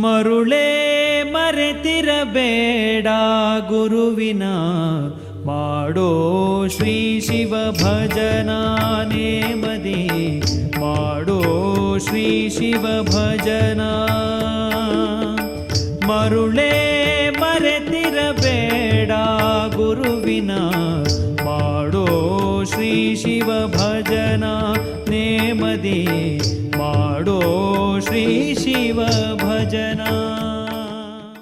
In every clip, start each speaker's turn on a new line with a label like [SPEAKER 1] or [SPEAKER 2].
[SPEAKER 1] ಮರುಳೇ ಮರೆತಿರಬೇಡ ಗುರುವಿನ ಮಾಡೋ ಶ್ರೀ ಶಿವ ಭಜನ ನೇಮದಿ ಮಾಡೋ ಶ್ರೀ ಶಿವ ಭಜನಾ. ಮರುಳೇ ಮರೆತಿರಬೇಡ ಗುರುವಿನ ಮಾಡೋ ಶ್ರೀ ಶಿವ ಭಜನಾ ನೇಮದಿ ಮಾಡೋ ಶ್ರೀ ಶಿವ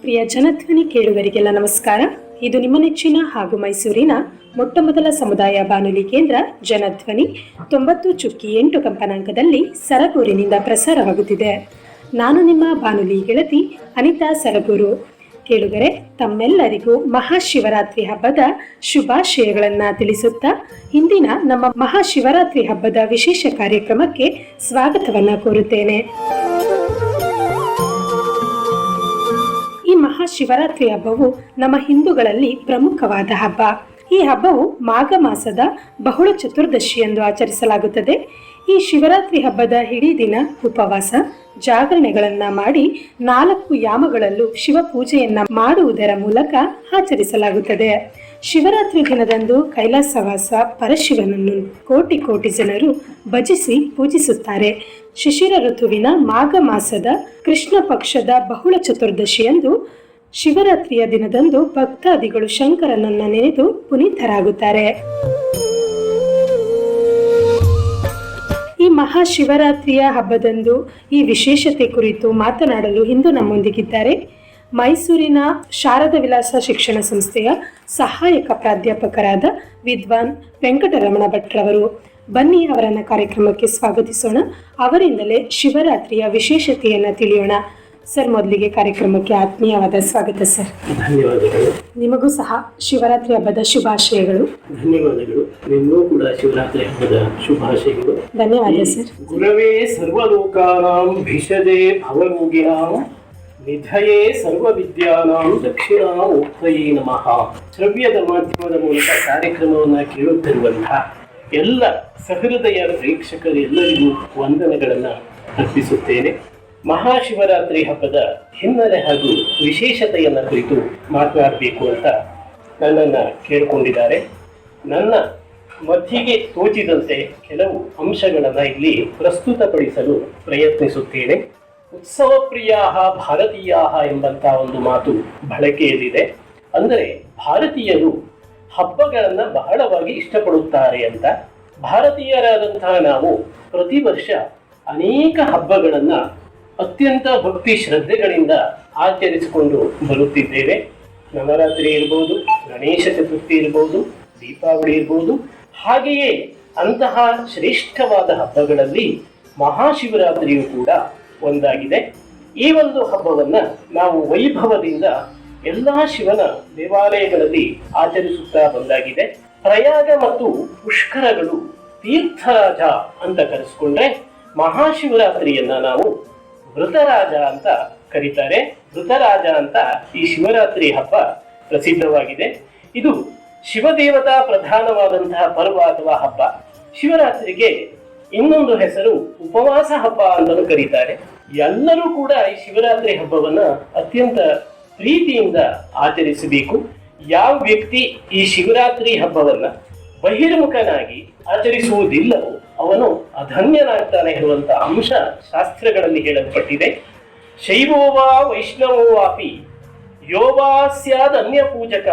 [SPEAKER 2] ಪ್ರಿಯ ಜನಧ್ವನಿ ಕೇಳುಗರಿಗೆಲ್ಲ ನಮಸ್ಕಾರ. ಇದು ನಿಮ್ಮ ನೆಚ್ಚಿನ ಹಾಗೂ ಮೈಸೂರಿನ ಮೊಟ್ಟ ಮೊದಲ ಸಮುದಾಯ ಬಾನುಲಿ ಕೇಂದ್ರ ಜನಧ್ವನಿ. ತೊಂಬತ್ತು ಚುಕ್ಕಿ ಎಂಟು ಕಂಪನಾಂಕದಲ್ಲಿ ಸರಗೂರಿನಿಂದ ಪ್ರಸಾರವಾಗುತ್ತಿದೆ. ನಾನು ನಿಮ್ಮ ಬಾನುಲಿ ಗೆಳತಿ ಅನಿತಾ ಸರಗೂರು. ಕೇಳುಗರೆ, ತಮ್ಮೆಲ್ಲರಿಗೂ ಮಹಾಶಿವರಾತ್ರಿ ಹಬ್ಬದ ಶುಭಾಶಯಗಳನ್ನು ತಿಳಿಸುತ್ತಾ ಇಂದಿನ ನಮ್ಮ ಮಹಾಶಿವರಾತ್ರಿ ಹಬ್ಬದ ವಿಶೇಷ ಕಾರ್ಯಕ್ರಮಕ್ಕೆ ಸ್ವಾಗತವನ್ನ ಕೋರುತ್ತೇನೆ. ಮಹಾಶಿವರಾತ್ರಿ ಹಬ್ಬವು ನಮ್ಮ ಹಿಂದೂಗಳಲ್ಲಿ ಪ್ರಮುಖವಾದ ಹಬ್ಬ. ಈ ಹಬ್ಬವು ಮಾಘ ಮಾಸದ ಬಹುಳ ಚತುರ್ದಶಿ ಎಂದು ಆಚರಿಸಲಾಗುತ್ತದೆ. ಈ ಶಿವರಾತ್ರಿ ಹಬ್ಬದ ಇಡೀ ದಿನ ಉಪವಾಸ, ಜಾಗರಣೆಗಳನ್ನ ಮಾಡಿ ನಾಲ್ಕು ಯಾಮಗಳಲ್ಲೂ ಶಿವ ಪೂಜೆಯನ್ನ ಮಾಡುವುದರ ಮೂಲಕ ಆಚರಿಸಲಾಗುತ್ತದೆ. ಶಿವರಾತ್ರಿ ದಿನದಂದು ಕೈಲಾಸವಾಸ ಪರಶಿವನನ್ನು ಕೋಟಿ ಕೋಟಿ ಜನರು ಭಜಿಸಿ ಪೂಜಿಸುತ್ತಾರೆ. ಶಿಶಿರ ಋತುವಿನ ಮಾಘ ಮಾಸದ ಕೃಷ್ಣ ಪಕ್ಷದ ಬಹುಳ ಚತುರ್ದಶಿಯಂದು ಶಿವರಾತ್ರಿಯ ದಿನದಂದು ಭಕ್ತಾದಿಗಳು ಶಂಕರನನ್ನ ನೆನೆದು ಪುನೀತರಾಗುತ್ತಾರೆ. ಈ ಮಹಾಶಿವರಾತ್ರಿಯ ಹಬ್ಬದಂದು ಈ ವಿಶೇಷತೆ ಕುರಿತು ಮಾತನಾಡಲು ಇಂದು ನಮ್ಮೊಂದಿಗಿದ್ದಾರೆ ಮೈಸೂರಿನ ಶಾರದ ವಿಲಾಸ ಶಿಕ್ಷಣ ಸಂಸ್ಥೆಯ ಸಹಾಯಕ ಪ್ರಾಧ್ಯಾಪಕರಾದ ವಿದ್ವಾನ್ ವೆಂಕಟರಮಣ ಭಟ್ರವರು ಬನ್ನಿ ಅವರನ್ನ ಕಾರ್ಯಕ್ರಮಕ್ಕೆ ಸ್ವಾಗತಿಸೋಣ. ಅವರಿಂದಲೇ ಶಿವರಾತ್ರಿಯ ವಿಶೇಷತೆಯನ್ನ ತಿಳಿಯೋಣ. ಸರ್ ಮೊದಲಿಗೆ ಕಾರ್ಯಕ್ರಮಕ್ಕೆ ಆತ್ಮೀಯವಾದ ಸ್ವಾಗತ ಸರ್.
[SPEAKER 3] ಧನ್ಯವಾದಗಳು.
[SPEAKER 2] ನಿಮಗೂ ಸಹ ಶಿವರಾತ್ರಿ ಹಬ್ಬದ ಶುಭಾಶಯಗಳು.
[SPEAKER 3] ಧನ್ಯವಾದಗಳು. ನಿಮಗೂ ಕೂಡ ಶಿವರಾತ್ರಿ ಹಬ್ಬದ ಶುಭಾಶಯಗಳು.
[SPEAKER 2] ಧನ್ಯವಾದ ಸರ್.
[SPEAKER 3] ಗುರವೇ ಸರ್ವಲೋಕಾನಾಂ ಭಿಷಜೆ ಭವರೋಗ್ಯಾಂ ನಿಧಯೇ ಸರ್ವವಿದ್ಯಾನಾಂ ಉಕ್ತಯೇ ನಮಃ. ಶ್ರವ್ಯದ ಮಾಧ್ಯಮದ ಮೂಲಕ ಕಾರ್ಯಕ್ರಮವನ್ನು ಕೇಳುತ್ತಿರುವಂತಹ ಎಲ್ಲ ಸಹೃದಯ ಪ್ರೇಕ್ಷಕರೆಲ್ಲರಿಗೂ ವಂದನೆಗಳನ್ನು ಅರ್ಪಿಸುತ್ತೇನೆ. ಮಹಾಶಿವರಾತ್ರಿ ಹಬ್ಬದ ಹಿನ್ನೆಲೆ ಹಾಗೂ ವಿಶೇಷತೆಯನ್ನು ಕುರಿತು ಮಾತನಾಡಬೇಕು ಅಂತ ನನ್ನನ್ನು ಕೇಳಿಕೊಂಡಿದ್ದಾರೆ. ನನ್ನ ಮಧ್ಯೆಗೆ ತೋಚಿದಂತೆ ಕೆಲವು ಅಂಶಗಳನ್ನು ಇಲ್ಲಿ ಪ್ರಸ್ತುತಪಡಿಸಲು ಪ್ರಯತ್ನಿಸುತ್ತೇನೆ. ಉತ್ಸವ ಪ್ರಿಯಾ ಭಾರತೀಯಾ ಎಂಬಂತಹ ಒಂದು ಮಾತು ಬಳಕೆಯಲ್ಲಿದೆ. ಅಂದರೆ ಭಾರತೀಯರು ಹಬ್ಬಗಳನ್ನು ಬಹಳವಾಗಿ ಇಷ್ಟಪಡುತ್ತಾರೆ ಅಂತ. ಭಾರತೀಯರಾದಂತಹ ನಾವು ಪ್ರತಿ ವರ್ಷ ಅನೇಕ ಹಬ್ಬಗಳನ್ನು ಅತ್ಯಂತ ಭಕ್ತಿ ಶ್ರದ್ಧೆಗಳಿಂದ ಆಚರಿಸಿಕೊಂಡು ಬರುತ್ತಿದ್ದೇವೆ. ನವರಾತ್ರಿ ಇರ್ಬೋದು, ಗಣೇಶ ಚತುರ್ಥಿ ಇರ್ಬೋದು, ದೀಪಾವಳಿ ಇರ್ಬೋದು. ಹಾಗೆಯೇ ಅಂತಹ ಶ್ರೇಷ್ಠವಾದ ಹಬ್ಬಗಳಲ್ಲಿ ಮಹಾಶಿವರಾತ್ರಿಯು ಕೂಡ ಒಂದಾಗಿದೆ. ಈ ಒಂದು ಹಬ್ಬವನ್ನ ನಾವು ವೈಭವದಿಂದ ಎಲ್ಲ ಶಿವನ ದೇವಾಲಯಗಳಲ್ಲಿ ಆಚರಿಸುತ್ತಾ ಬಂದಾಗಿದೆ. ಪ್ರಯಾಗ ಮತ್ತು ಪುಷ್ಕರಗಳು ತೀರ್ಥರಾಜ ಅಂತ ಕರೆಸಿಕೊಂಡ್ರೆ ಮಹಾಶಿವರಾತ್ರಿಯನ್ನ ನಾವು ವೃತರಾಜ ಅಂತ ಕರೀತಾರೆ. ಮೃತರಾಜ ಅಂತ ಈ ಶಿವರಾತ್ರಿ ಹಬ್ಬ ಪ್ರಸಿದ್ಧವಾಗಿದೆ. ಇದು ಶಿವದೇವತಾ ಪ್ರಧಾನವಾದಂತಹ ಪರ್ವ ಅಥವಾ ಹಬ್ಬ. ಶಿವರಾತ್ರಿಗೆ ಇನ್ನೊಂದು ಹೆಸರು ಉಪವಾಸ ಹಬ್ಬ ಅಂತಲೂ ಕರೀತಾರೆ. ಎಲ್ಲರೂ ಕೂಡ ಈ ಶಿವರಾತ್ರಿ ಹಬ್ಬವನ್ನ ಅತ್ಯಂತ ಪ್ರೀತಿಯಿಂದ ಆಚರಿಸಬೇಕು. ಯಾವ ವ್ಯಕ್ತಿ ಈ ಶಿವರಾತ್ರಿ ಹಬ್ಬವನ್ನ ಬಹಿರ್ಮುಖನಾಗಿ ಆಚರಿಸುವುದಿಲ್ಲವೋ ಅವನು ಅಧನ್ಯನಾಗ್ತಾನೆ ಇರುವಂಥ ಅಂಶ ಶಾಸ್ತ್ರಗಳಲ್ಲಿ ಹೇಳಲ್ಪಟ್ಟಿದೆ. ಶೈವೋವಾ ವೈಷ್ಣವೋವಾಪಿ ಯೋವಾ ಸ್ಯಾದ್ ಅನ್ಯ ಪೂಜಕ